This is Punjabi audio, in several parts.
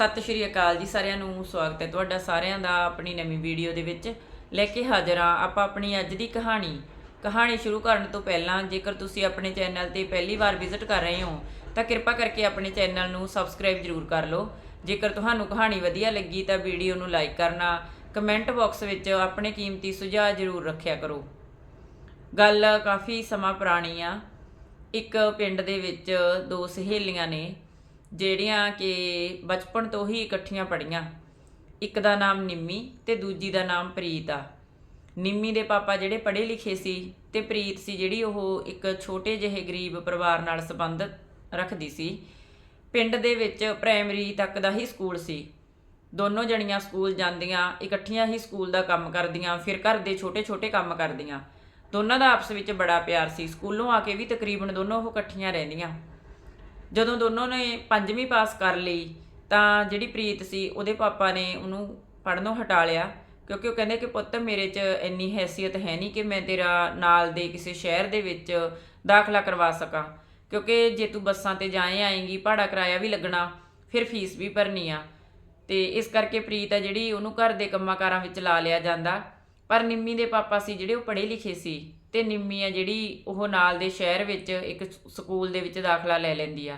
ਸਤਿ ਸ਼੍ਰੀ ਅਕਾਲ ਜੀ ਸਾਰਿਆਂ ਨੂੰ, ਸਵਾਗਤ ਹੈ ਤੁਹਾਡਾ ਸਾਰਿਆਂ ਦਾ ਆਪਣੀ ਨਵੀਂ ਵੀਡੀਓ ਦੇ ਵਿੱਚ। ਲੈ ਕੇ ਹਾਜ਼ਰ ਹਾਂ ਆਪਾਂ ਆਪਣੀ ਅੱਜ ਦੀ ਕਹਾਣੀ। ਕਹਾਣੀ ਸ਼ੁਰੂ ਕਰਨ ਤੋਂ ਪਹਿਲਾਂ ਜੇਕਰ ਤੁਸੀਂ ਆਪਣੇ ਚੈਨਲ ਤੇ ਪਹਿਲੀ ਵਾਰ ਵਿਜ਼ਿਟ ਕਰ ਰਹੇ ਹੋ, ਤਾਂ ਕਿਰਪਾ ਕਰਕੇ ਆਪਣੇ ਚੈਨਲ ਨੂੰ ਸਬਸਕ੍ਰਾਈਬ ਜ਼ਰੂਰ ਕਰ ਲਓ। ਜੇਕਰ ਤੁਹਾਨੂੰ ਕਹਾਣੀ ਵਧੀਆ ਲੱਗੀ ਤਾਂ ਵੀਡੀਓ ਨੂੰ ਲਾਈਕ ਕਰਨਾ, ਕਮੈਂਟ ਬਾਕਸ ਵਿੱਚ ਆਪਣੇ ਕੀਮਤੀ ਸੁਝਾਅ ਜ਼ਰੂਰ ਰੱਖਿਆ ਕਰੋ। ਗੱਲ ਕਾਫੀ ਸਮਾਂ ਪੁਰਾਣੀ ਆ। ਇੱਕ ਪਿੰਡ ਦੇ ਵਿੱਚ ਦੋ ਸਹੇਲੀਆਂ ਨੇ ਜਿਹੜੀਆਂ ਕਿ ਬਚਪਨ ਤੋਂ ਹੀ ਇਕੱਠੀਆਂ ਪੜੀਆਂ ਇੱਕ ਦਾ ਨਾਮ ਨਿੰਮੀ ਤੇ ਦੂਜੀ ਦਾ ਨਾਮ ਪ੍ਰੀਤ ਆ। ਨਿੰਮੀ ਦੇ ਪਾਪਾ ਜਿਹੜੇ ਪੜ੍ਹੇ ਲਿਖੇ ਸੀ ਤੇ ਪ੍ਰੀਤ ਸੀ ਜਿਹੜੀ ਉਹ ਇੱਕ ਛੋਟੇ ਜਿਹੇ ਗਰੀਬ ਪਰਿਵਾਰ ਨਾਲ ਸੰਬੰਧ ਰੱਖਦੀ ਸੀ। ਪਿੰਡ ਦੇ ਵਿੱਚ ਪ੍ਰਾਇਮਰੀ ਤੱਕ ਦਾ ਹੀ ਸਕੂਲ ਸੀ। ਦੋਨੋਂ ਜਣੀਆਂ ਸਕੂਲ ਜਾਂਦੀਆਂ, ਇਕੱਠੀਆਂ ਹੀ ਸਕੂਲ ਦਾ ਕੰਮ ਕਰਦੀਆਂ, ਫਿਰ ਘਰ ਦੇ ਛੋਟੇ-ਛੋਟੇ ਕੰਮ ਕਰਦੀਆਂ। ਦੋਨਾਂ ਦਾ ਆਪਸ ਵਿੱਚ ਬੜਾ ਪਿਆਰ ਸੀ। ਸਕੂਲੋਂ ਆ ਕੇ ਵੀ ਤਕਰੀਬਨ ਦੋਨੋਂ ਉਹ ਇਕੱਠੀਆਂ ਰਹਿੰਦੀਆਂ। ਜਦੋਂ ਦੋਨੋਂ ਨੇ ਪੰਜਵੀਂ ਪਾਸ ਕਰ ਲਈ, ਤਾਂ ਜਿਹੜੀ ਪ੍ਰੀਤ ਸੀ, ਉਹਦੇ ਪਾਪਾ ਨੇ ਉਹਨੂੰ ਪੜ੍ਹਨੋਂ ਹਟਾ ਲਿਆ, ਕਿਉਂਕਿ ਉਹ ਕਹਿੰਦੇ ਕਿ ਪੁੱਤ ਮੇਰੇ 'ਚ ਇੰਨੀ ਹੈਸੀਅਤ ਹੈ ਨਹੀਂ ਕਿ ਮੈਂ ਤੇਰਾ ਨਾਲ ਦੇ ਕਿਸੇ ਸ਼ਹਿਰ ਦੇ ਵਿੱਚ ਦਾਖਲਾ ਕਰਵਾ ਸਕਾਂ। ਕਿਉਂਕਿ ਜੇ ਤੂੰ ਬੱਸਾਂ ਤੇ ਜਾਏ ਆਏਂਗੀ, ਭਾੜਾ ਕਿਰਾਇਆ ਵੀ ਲੱਗਣਾ, ਫਿਰ ਫੀਸ ਵੀ ਭਰਨੀ ਆ। ਤੇ ਇਸ ਕਰਕੇ ਪ੍ਰੀਤ ਆ ਜਿਹੜੀ ਉਹਨੂੰ ਘਰ ਦੇ ਕੰਮਾਂ ਕਾਰਾਂ ਵਿੱਚ ਲਾ ਲਿਆ ਜਾਂਦਾ। ਪਰ ਨਿੰਮੀ ਦੇ ਪਾਪਾ ਸੀ ਜਿਹੜੇ ਉਹ ਪੜ੍ਹੇ ਲਿਖੇ ਸੀ, ਤੇ ਨਿੰਮੀ ਆ ਜਿਹੜੀ ਉਹ ਨਾਲ ਦੇ ਸ਼ਹਿਰ ਵਿੱਚ ਇੱਕ ਸਕੂਲ ਦੇ ਵਿੱਚ ਦਾਖਲਾ ਲੈ ਲੈਂਦੀ ਆ।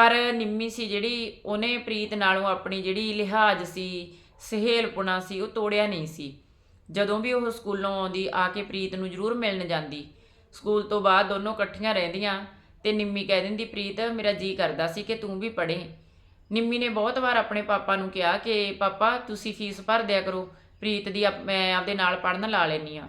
ਪਰ ਨਿੰਮੀ ਸੀ ਜਿਹੜੀ, ਉਹਨੇ ਪ੍ਰੀਤ ਨਾਲੋਂ ਆਪਣੀ ਜਿਹੜੀ ਲਿਹਾਜ਼ ਸੀ, ਸਹੇਲਪੁਣਾ ਸੀ, ਉਹ ਤੋੜਿਆ ਨਹੀਂ ਸੀ। ਜਦੋਂ ਵੀ ਉਹ ਸਕੂਲੋਂ ਆਉਂਦੀ, ਆ ਕੇ ਪ੍ਰੀਤ ਨੂੰ ਜ਼ਰੂਰ ਮਿਲਣ ਜਾਂਦੀ। ਸਕੂਲ ਤੋਂ ਬਾਅਦ ਦੋਨੋਂ ਇਕੱਠੀਆਂ ਰਹਿੰਦੀਆਂ ਤੇ ਨਿੰਮੀ ਕਹਿ ਦਿੰਦੀ, ਪ੍ਰੀਤ, ਮੇਰਾ ਜੀ ਕਰਦਾ ਸੀ ਕਿ ਤੂੰ ਵੀ ਪੜ੍ਹੇ। ਨਿੰਮੀ ਨੇ ਬਹੁਤ ਵਾਰ ਆਪਣੇ ਪਾਪਾ ਨੂੰ ਕਿਹਾ ਕਿ, ਪਾਪਾ, ਤੁਸੀਂ ਫੀਸ ਭਰ ਦਿਆ ਕਰੋ, ਪ੍ਰੀਤ ਦੀ ਆਪ- ਮੈਂ ਆਪਦੇ ਨਾਲ ਪੜਨ ਲਾ ਲੈਣੀ ਆ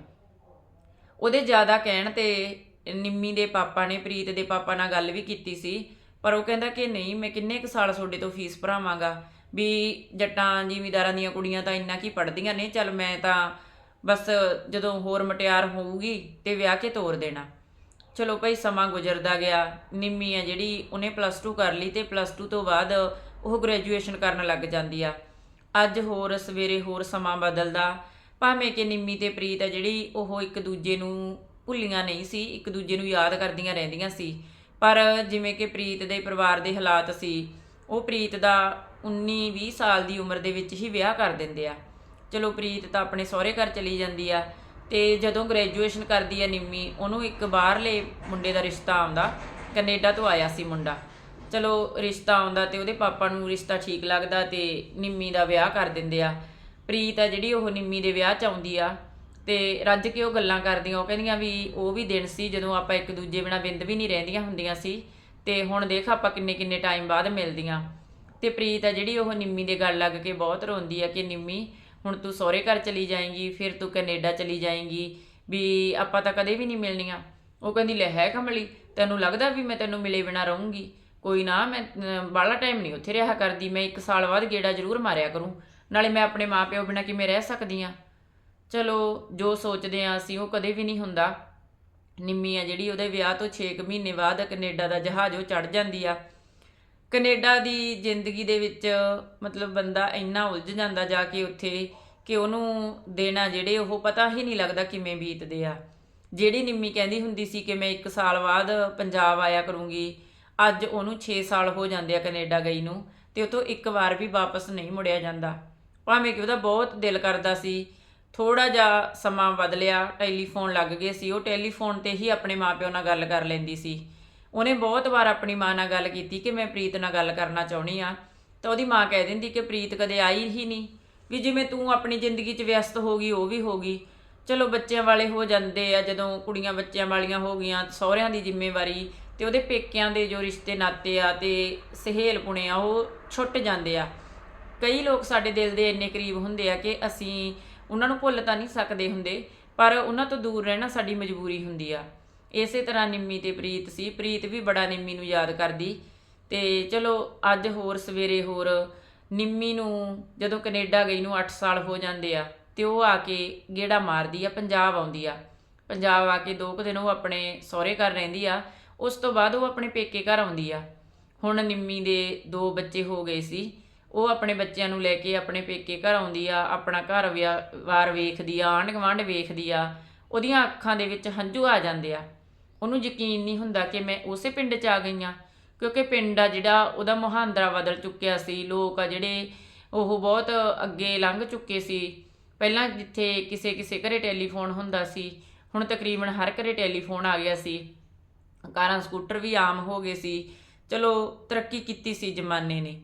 ਉਹਦੇ ਜ਼ਿਆਦਾ ਕਹਿਣ ਤੇ ਨਿੰਮੀ ਦੇ ਪਾਪਾ ਨੇ, ਪ੍ਰੀਤ ਦੇ ਪਾਪਾ ਨਾਲ ਗੱਲ ਵੀ ਕੀਤੀ ਸੀ ਪਰ ਉਹ ਕਹਿੰਦਾ ਕਿ ਨਹੀਂ, ਮੈਂ ਕਿੰਨੇ ਕੁ ਸਾਲ ਤੁਹਾਡੇ ਤੋਂ ਫੀਸ ਭਰਾਵਾਂਗਾ? ਵੀ ਜੱਟਾਂ, ਜ਼ਿਮੀਦਾਰਾਂ ਦੀਆਂ ਕੁੜੀਆਂ ਤਾਂ ਇੰਨਾ ਕੀ ਪੜਦੀਆਂ ਨੇ, ਚੱਲ ਮੈਂ ਤਾਂ ਬਸ ਜਦੋਂ ਹੋਰ ਮਟਿਆਰ ਹੋਊਗੀ ਤੇ ਵਿਆਹ ਕੇ ਤੋਰ ਦੇਣਾ। ਚਲੋ ਭਾਈ, ਸਮਾਂ ਗੁਜ਼ਰਦਾ ਗਿਆ, ਨਿੰਮੀ ਆ ਜਿਹੜੀ, ਉਹਨੇ ਪਲੱਸ 2 ਕਰ ਲਈ ਤੇ ਪਲੱਸ 2 ਤੋਂ ਬਾਅਦ ਉਹ ਗ੍ਰੈਜੂਏਸ਼ਨ ਕਰਨ ਲੱਗ ਜਾਂਦੀ ਆ। ਅੱਜ ਹੋਰ, ਸਵੇਰੇ ਹੋਰ ਸਮਾਂ ਬਦਲਦਾ, ਭਾਵੇਂ ਕਿ ਨਿੰਮੀ ਤੇ ਪ੍ਰੀਤ ਆ ਜਿਹੜੀ, ਉਹ ਇੱਕ ਦੂਜੇ ਨੂੰ ਭੁੱਲੀਆਂ ਨਹੀਂ ਸੀ, ਇੱਕ ਦੂਜੇ ਨੂੰ ਯਾਦ ਕਰਦੀਆਂ ਰਹਿੰਦੀਆਂ ਸੀ। ਪਰ ਜਿਵੇਂ ਕਿ ਪ੍ਰੀਤ ਦੇ ਪਰਿਵਾਰ ਦੇ ਹਾਲਾਤ ਸੀ, ਉਹ ਪ੍ਰੀਤ ਦਾ 19 20 ਸਾਲ ਦੀ ਉਮਰ ਦੇ ਵਿੱਚ ਹੀ ਵਿਆਹ ਕਰ ਦਿੰਦੇ ਆ। ਚਲੋ ਪ੍ਰੀਤ ਤਾਂ ਆਪਣੇ ਸਹੁਰੇ ਘਰ ਚਲੀ ਜਾਂਦੀ ਆ ਤੇ ਜਦੋਂ ਗ੍ਰੈਜੂਏਸ਼ਨ ਕਰਦੀ ਆ ਨਿੰਮੀ, ਉਹਨੂੰ ਇੱਕ ਬਾਹਰਲੇ ਮੁੰਡੇ ਦਾ ਰਿਸ਼ਤਾ ਆਉਂਦਾ, ਕੈਨੇਡਾ ਤੋਂ ਆਇਆ ਸੀ ਮੁੰਡਾ। ਚਲੋ ਰਿਸ਼ਤਾ ਆਉਂਦਾ ਤੇ ਉਹਦੇ ਪਾਪਾ ਨੂੰ ਰਿਸ਼ਤਾ ਠੀਕ ਲੱਗਦਾ ਤੇ ਨਿੰਮੀ ਦਾ ਵਿਆਹ ਕਰ ਦਿੰਦੇ ਆ। ਪ੍ਰੀਤ ਆ ਜਿਹੜੀ ਉਹ ਨਿੰਮੀ ਦੇ ਵਿਆਹ ਚ ਆਉਂਦੀ ਆ ਤੇ ਰੱਜ ਕੇ ਉਹ ਗੱਲਾਂ ਕਰਦੀਆਂ, ਉਹ ਕਹਿੰਦੀਆਂ ਵੀ ਉਹ ਵੀ ਦਿਨ ਸੀ ਜਦੋਂ ਆਪਾਂ ਇੱਕ ਦੂਜੇ ਬਿਨਾ ਬਿੰਦ ਵੀ ਨਹੀਂ ਰਹਿੰਦੀਆਂ ਹੁੰਦੀਆਂ ਸੀ ਤੇ ਹੁਣ ਦੇਖ ਆਪਾਂ ਕਿੰਨੇ ਕਿੰਨੇ ਟਾਈਮ ਬਾਅਦ ਮਿਲਦੀਆਂ। ਤੇ ਪ੍ਰੀਤ ਆ ਜਿਹੜੀ ਉਹ ਨਿੰਮੀ ਦੇ ਗੱਲ ਲੱਗ ਕੇ ਬਹੁਤ ਰੋਂਦੀ ਆ ਕਿ ਨਿੰਮੀ, ਹੁਣ ਤੂੰ ਸਹੁਰੇ ਘਰ ਚਲੀ ਜਾਏਂਗੀ, ਫਿਰ ਤੂੰ ਕੈਨੇਡਾ ਚਲੀ ਜਾਏਂਗੀ, ਵੀ ਆਪਾਂ ਤਾਂ ਕਦੇ ਵੀ ਨਹੀਂ ਮਿਲਣੀਆਂ। ਉਹ ਕਹਿੰਦੀ, ਲੈ ਹੈ ਕਮਲੀ, ਤੈਨੂੰ ਲੱਗਦਾ ਵੀ ਮੈਂ ਤੈਨੂੰ ਮਿਲੇ ਬਿਨਾ ਰਹੂੰਗੀ? ਕੋਈ ਨਾ, ਮੈਂ ਬਾਲਾ ਟਾਈਮ ਨਹੀਂ ਉੱਥੇ ਰਿਹਾ ਕਰਦੀ, ਮੈਂ ਇੱਕ ਸਾਲ ਬਾਅਦ ਗੇੜਾ ਜ਼ਰੂਰ ਮਾਰਿਆ ਕਰੂੰ। ਨਾਲੇ ਮੈਂ ਆਪਣੇ ਮਾਪਿਓ ਬਿਨਾ ਕਿਵੇਂ ਰਹਿ ਸਕਦੀ ਆ? ਚਲੋ ਜੋ ਸੋਚਦੇ ਆ ਅਸੀਂ, ਉਹ ਕਦੇ ਵੀ ਨਹੀਂ ਹੁੰਦਾ। ਨਿੰਮੀ ਆ ਜਿਹੜੀ, ਉਹਦੇ ਵਿਆਹ ਤੋਂ 6 ਮਹੀਨੇ ਬਾਅਦ ਕੈਨੇਡਾ ਦਾ ਜਹਾਜ਼ ਉਹ ਚੜ ਜਾਂਦੀ ਆ। ਕੈਨੇਡਾ ਦੀ ਜ਼ਿੰਦਗੀ ਦੇ ਵਿੱਚ ਮਤਲਬ ਬੰਦਾ ਇੰਨਾ ਉਲਝ ਜਾਂਦਾ ਜਾ ਕੇ ਉੱਥੇ ਕਿ ਉਹਨੂੰ ਦੇਣਾ ਜਿਹੜੇ ਉਹ ਪਤਾ ਹੀ ਨਹੀਂ ਲੱਗਦਾ ਕਿਵੇਂ ਬੀਤਦੇ ਆ। ਜਿਹੜੀ ਨਿੰਮੀ ਕਹਿੰਦੀ ਹੁੰਦੀ ਸੀ ਕਿ ਮੈਂ 1 ਸਾਲ ਬਾਅਦ ਪੰਜਾਬ ਆਇਆ ਕਰੂੰਗੀ, ਅੱਜ ਉਹਨੂੰ 6 ਸਾਲ ਹੋ ਜਾਂਦੇ ਆ ਕੈਨੇਡਾ ਗਈ ਨੂੰ, ਤੇ ਉਤੋਂ ਇੱਕ ਵਾਰ ਵੀ ਵਾਪਸ ਨਹੀਂ ਮੁੜਿਆ ਜਾਂਦਾ। ਭਾਵੇਂ ਕਿ ਉਹਦਾ ਬਹੁਤ ਦਿਲ ਕਰਦਾ ਸੀ ਥੋੜਾ ਜਿਹਾ ਸਮਾਂ ਬਦਲਿਆ ਟੈਲੀਫੋਨ ਲੱਗ ਗਏ ਸੀ। ਉਹ ਟੈਲੀਫੋਨ ਤੇ ਹੀ ਆਪਣੇ ਮਾਪਿਓ ਨਾਲ ਗੱਲ ਕਰ ਲੈਂਦੀ ਸੀ। ਉਹਨੇ ਬਹੁਤ ਵਾਰ ਆਪਣੀ ਮਾਂ ਨਾਲ ਗੱਲ ਕੀਤੀ ਕਿ ਮੈਂ ਪ੍ਰੀਤ ਨਾਲ ਗੱਲ ਕਰਨਾ ਚਾਹੁੰਦੀ ਆ ਤਾਂ ਉਹਦੀ ਮਾਂ ਕਹਿ ਦਿੰਦੀ ਕਿ ਪ੍ਰੀਤ ਕਦੇ ਆਈ ਹੀ ਨਹੀਂ, ਵੀ ਜਿਵੇਂ ਤੂੰ ਆਪਣੀ ਜ਼ਿੰਦਗੀ 'ਚ ਵਿਅਸਤ ਹੋ ਗਈ, ਉਹ ਵੀ ਹੋ ਗਈ। ਚਲੋ ਬੱਚਿਆਂ ਵਾਲੇ ਹੋ ਜਾਂਦੇ ਆ, ਜਦੋਂ ਕੁੜੀਆਂ ਬੱਚਿਆਂ ਵਾਲੀਆਂ ਹੋ ਗਈਆਂ, ਸਹੁਰਿਆਂ ਦੀ ਜ਼ਿੰਮੇਵਾਰੀ ਤੇ ਉਹਦੇ ਪੇਕਿਆਂ ਦੇ ਜੋ ਰਿਸ਼ਤੇ ਨਾਤੇ ਆ ਤੇ ਸਹੇਲ ਪੁਣੇ ਆ, ਉਹ ਛੁੱਟ ਜਾਂਦੇ ਆ। ਕਈ ਲੋਕ ਸਾਡੇ ਦਿਲ ਦੇ ਇੰਨੇ ਕਰੀਬ ਹੁੰਦੇ ਆ ਕਿ ਅਸੀਂ ਉਹਨਾਂ ਨੂੰ ਭੁੱਲ ਤਾਂ ਨਹੀਂ ਸਕਦੇ ਹੁੰਦੇ, ਪਰ ਉਹਨਾਂ ਤੋਂ ਦੂਰ ਰਹਿਣਾ ਸਾਡੀ ਮਜਬੂਰੀ ਹੁੰਦੀ ਆ। ਇਸੇ ਤਰ੍ਹਾਂ ਨਿੰਮੀ ਤੇ ਪ੍ਰੀਤ ਸੀ। ਪ੍ਰੀਤ ਵੀ ਬੜਾ ਨਿੰਮੀ ਨੂੰ ਯਾਦ ਕਰਦੀ। ਤੇ ਚਲੋ, ਅੱਜ ਹੋਰ ਸਵੇਰੇ ਹੋਰ ਨਿੰਮੀ ਨੂੰ ਜਦੋਂ ਕੈਨੇਡਾ ਗਈ ਨੂੰ 8 ਸਾਲ ਹੋ ਜਾਂਦੇ ਆ, ਤੇ ਉਹ ਆ ਕੇ ਗੇੜਾ ਮਾਰਦੀ ਆ, ਪੰਜਾਬ ਆਉਂਦੀ ਆ। ਪੰਜਾਬ ਆ ਕੇ ਦੋ ਕੁ ਦਿਨ ਉਹ ਆਪਣੇ ਸਹੁਰੇ ਘਰ ਰਹਿੰਦੀ ਆ। ਉਸ ਤੋਂ ਬਾਅਦ ਉਹ ਆਪਣੇ ਪੇਕੇ ਘਰ ਆਉਂਦੀ ਆ। ਹੁਣ ਨਿੰਮੀ ਦੇ ਦੋ ਬੱਚੇ ਹੋ ਗਏ ਸੀ। ਉਹ ਆਪਣੇ ਬੱਚਿਆਂ ਨੂੰ ਲੈ ਕੇ ਆਪਣੇ ਪੇਕੇ ਘਰ ਆਉਂਦੀ ਆ, ਆਪਣਾ ਘਰ ਵਿਆ- ਵਾਰ ਵੇਖਦੀ ਆ, ਆਂਢ ਗੁਆਂਢ ਵੇਖਦੀ ਆ, ਉਹਦੀਆਂ ਅੱਖਾਂ ਦੇ ਵਿੱਚ ਹੰਝੂ ਆ ਜਾਂਦੇ ਆ। ਉਹਨੂੰ ਯਕੀਨ ਨਹੀਂ ਹੁੰਦਾ ਕਿ ਮੈਂ ਉਸੇ ਪਿੰਡ 'ਚ ਆ ਗਈ ਆ, ਕਿਉਂਕਿ ਪਿੰਡ ਆ ਜਿਹੜਾ ਉਹਦਾ ਮੁਹਾਂਦਰਾ ਬਦਲ ਚੁੱਕਿਆ ਸੀ, ਲੋਕ ਆ ਜਿਹੜੇ ਉਹ ਬਹੁਤ ਅੱਗੇ ਲੰਘ ਚੁੱਕੇ ਸੀ। ਪਹਿਲਾਂ ਜਿੱਥੇ ਕਿਸੇ ਕਿਸੇ ਘਰੇ ਟੈਲੀਫੋਨ ਹੁੰਦਾ ਸੀ, ਹੁਣ ਤਕਰੀਬਨ ਹਰ ਘਰੇ ਟੈਲੀਫੋਨ ਆ ਗਿਆ ਸੀ। ਕਾਰਾਂ, ਸਕੂਟਰ ਵੀ ਆਮ ਹੋ ਗਏ ਸੀ। ਚਲੋ, ਤਰੱਕੀ ਕੀਤੀ ਸੀ ਜ਼ਮਾਨੇ ਨੇ।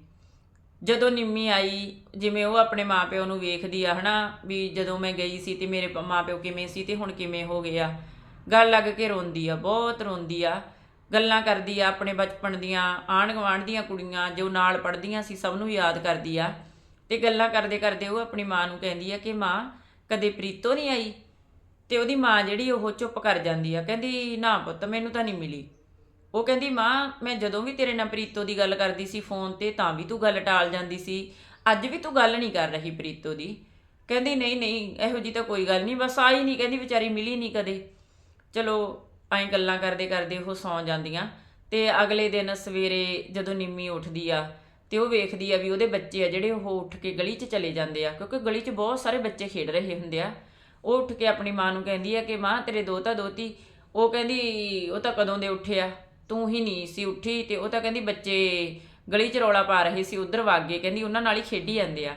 ਜਦੋਂ ਨਿੰਮੀ ਆਈ, ਜਿਵੇਂ ਉਹ ਆਪਣੇ ਮਾਪਿਓ ਨੂੰ ਵੇਖਦੀ ਆ, ਹਨਾ, ਵੀ ਜਦੋਂ ਮੈਂ ਗਈ ਸੀ ਤੇ ਮੇਰੇ ਪ- ਮਾਪਿਓ ਕਿਵੇਂ ਸੀ ਤੇ ਹੁਣ ਕਿਵੇਂ ਹੋ ਗਏ ਆ। ਗੱਲ ਲੱਗ ਕੇ ਰੋਂਦੀ ਆ, ਬਹੁਤ ਰੋਂਦੀ ਆ। ਗੱਲਾਂ ਕਰਦੀ ਆ, ਆਪਣੇ ਬਚਪਨ ਦੀਆਂ ਆਂਢ ਗੁਆਂਢ ਦੀਆਂ ਕੁੜੀਆਂ, ਜੋ ਨਾਲ ਪੜ੍ਹਦੀਆਂ ਸੀ, ਸਭ ਨੂੰ ਯਾਦ ਕਰਦੀ ਆ। ਤੇ ਗੱਲਾਂ ਕਰਦੇ ਕਰਦੇ ਉਹ ਆਪਣੀ ਮਾਂ ਨੂੰ ਕਹਿੰਦੀ ਆ ਕਿ ਮਾਂ, ਕਦੇ ਪ੍ਰੀਤੋ ਨਹੀਂ ਆਈ? ਤੇ ਉਹਦੀ ਮਾਂ ਜਿਹੜੀ ਉਹ ਚੁੱਪ ਕਰ ਜਾਂਦੀ ਆ, ਕਹਿੰਦੀ, ਨਾ ਪੁੱਤ, ਮੈਨੂੰ ਤਾਂ ਨਹੀਂ ਮਿਲੀ। ਉਹ ਕਹਿੰਦੀ, ਮਾਂ, ਮੈਂ ਜਦੋਂ ਵੀ ਤੇਰੇ ਨਾਲ ਪ੍ਰੀਤੋ ਦੀ ਗੱਲ ਕਰਦੀ ਸੀ ਫੋਨ ਤੇ, ਤਾਂ ਵੀ ਤੂੰ ਗੱਲ ਟਾਲ ਜਾਂਦੀ ਸੀ। ਅੱਜ ਵੀ ਤੂੰ ਗੱਲ ਨਹੀਂ ਕਰ ਰਹੀ ਪ੍ਰੀਤੋ ਦੀ। ਕਹਿੰਦੀ, ਨਹੀਂ ਨਹੀਂ, ਇਹੋ ਜੀ ਤਾਂ ਕੋਈ ਗੱਲ ਨਹੀਂ, ਬਸ ਆਈ ਨਹੀਂ, ਕਹਿੰਦੀ ਵਿਚਾਰੀ ਮਿਲੀ ਨਹੀਂ ਕਦੇ। ਚਲੋ, ਐਂ ਗੱਲਾਂ ਕਰਦੇ ਕਰਦੇ ਉਹ ਸੌਂ ਜਾਂਦੀਆਂ ਤੇ ਅਗਲੇ ਦਿਨ ਸਵੇਰੇ ਜਦੋਂ ਨਿੰਮੀ ਉੱਠਦੀ ਆ ਤੇ ਉਹ ਵੇਖਦੀ ਆ ਵੀ ਉਹਦੇ ਬੱਚੇ ਆ ਜਿਹੜੇ, ਉਹ ਉੱਠ ਕੇ ਗਲੀ 'ਚ ਚਲੇ ਜਾਂਦੇ ਆ, ਕਿਉਂਕਿ ਗਲੀ 'ਚ ਬਹੁਤ ਸਾਰੇ ਬੱਚੇ ਖੇਡ ਰਹੇ ਹੁੰਦੇ ਆ। ਉਹ ਉੱਠ ਕੇ ਆਪਣੀ ਮਾਂ ਨੂੰ ਕਹਿੰਦੀ ਆ ਕਿ, ਮਾਂ, ਤੇਰੇ ਦੋਤਾ ਦੋਤੀ। ਉਹ ਕਹਿੰਦੀ, ਉਹ ਤਾਂ ਕਦੋਂ ਦੇ ਉੱਠੇ ਆ? ਤੂੰ ਹੀ ਨਹੀਂ ਸੀ ਉੱਠੀ ਤੇ ਉਹ ਤਾਂ ਕਹਿੰਦੀ ਬੱਚੇ ਗਲੀ 'ਚ ਰੌਲਾ ਪਾ ਰਹੇ ਸੀ, ਉਧਰ ਵਗ ਗਏ। ਕਹਿੰਦੀ ਉਹਨਾਂ ਨਾਲ ਹੀ ਖੇਡੀ ਜਾਂਦੇ ਆ।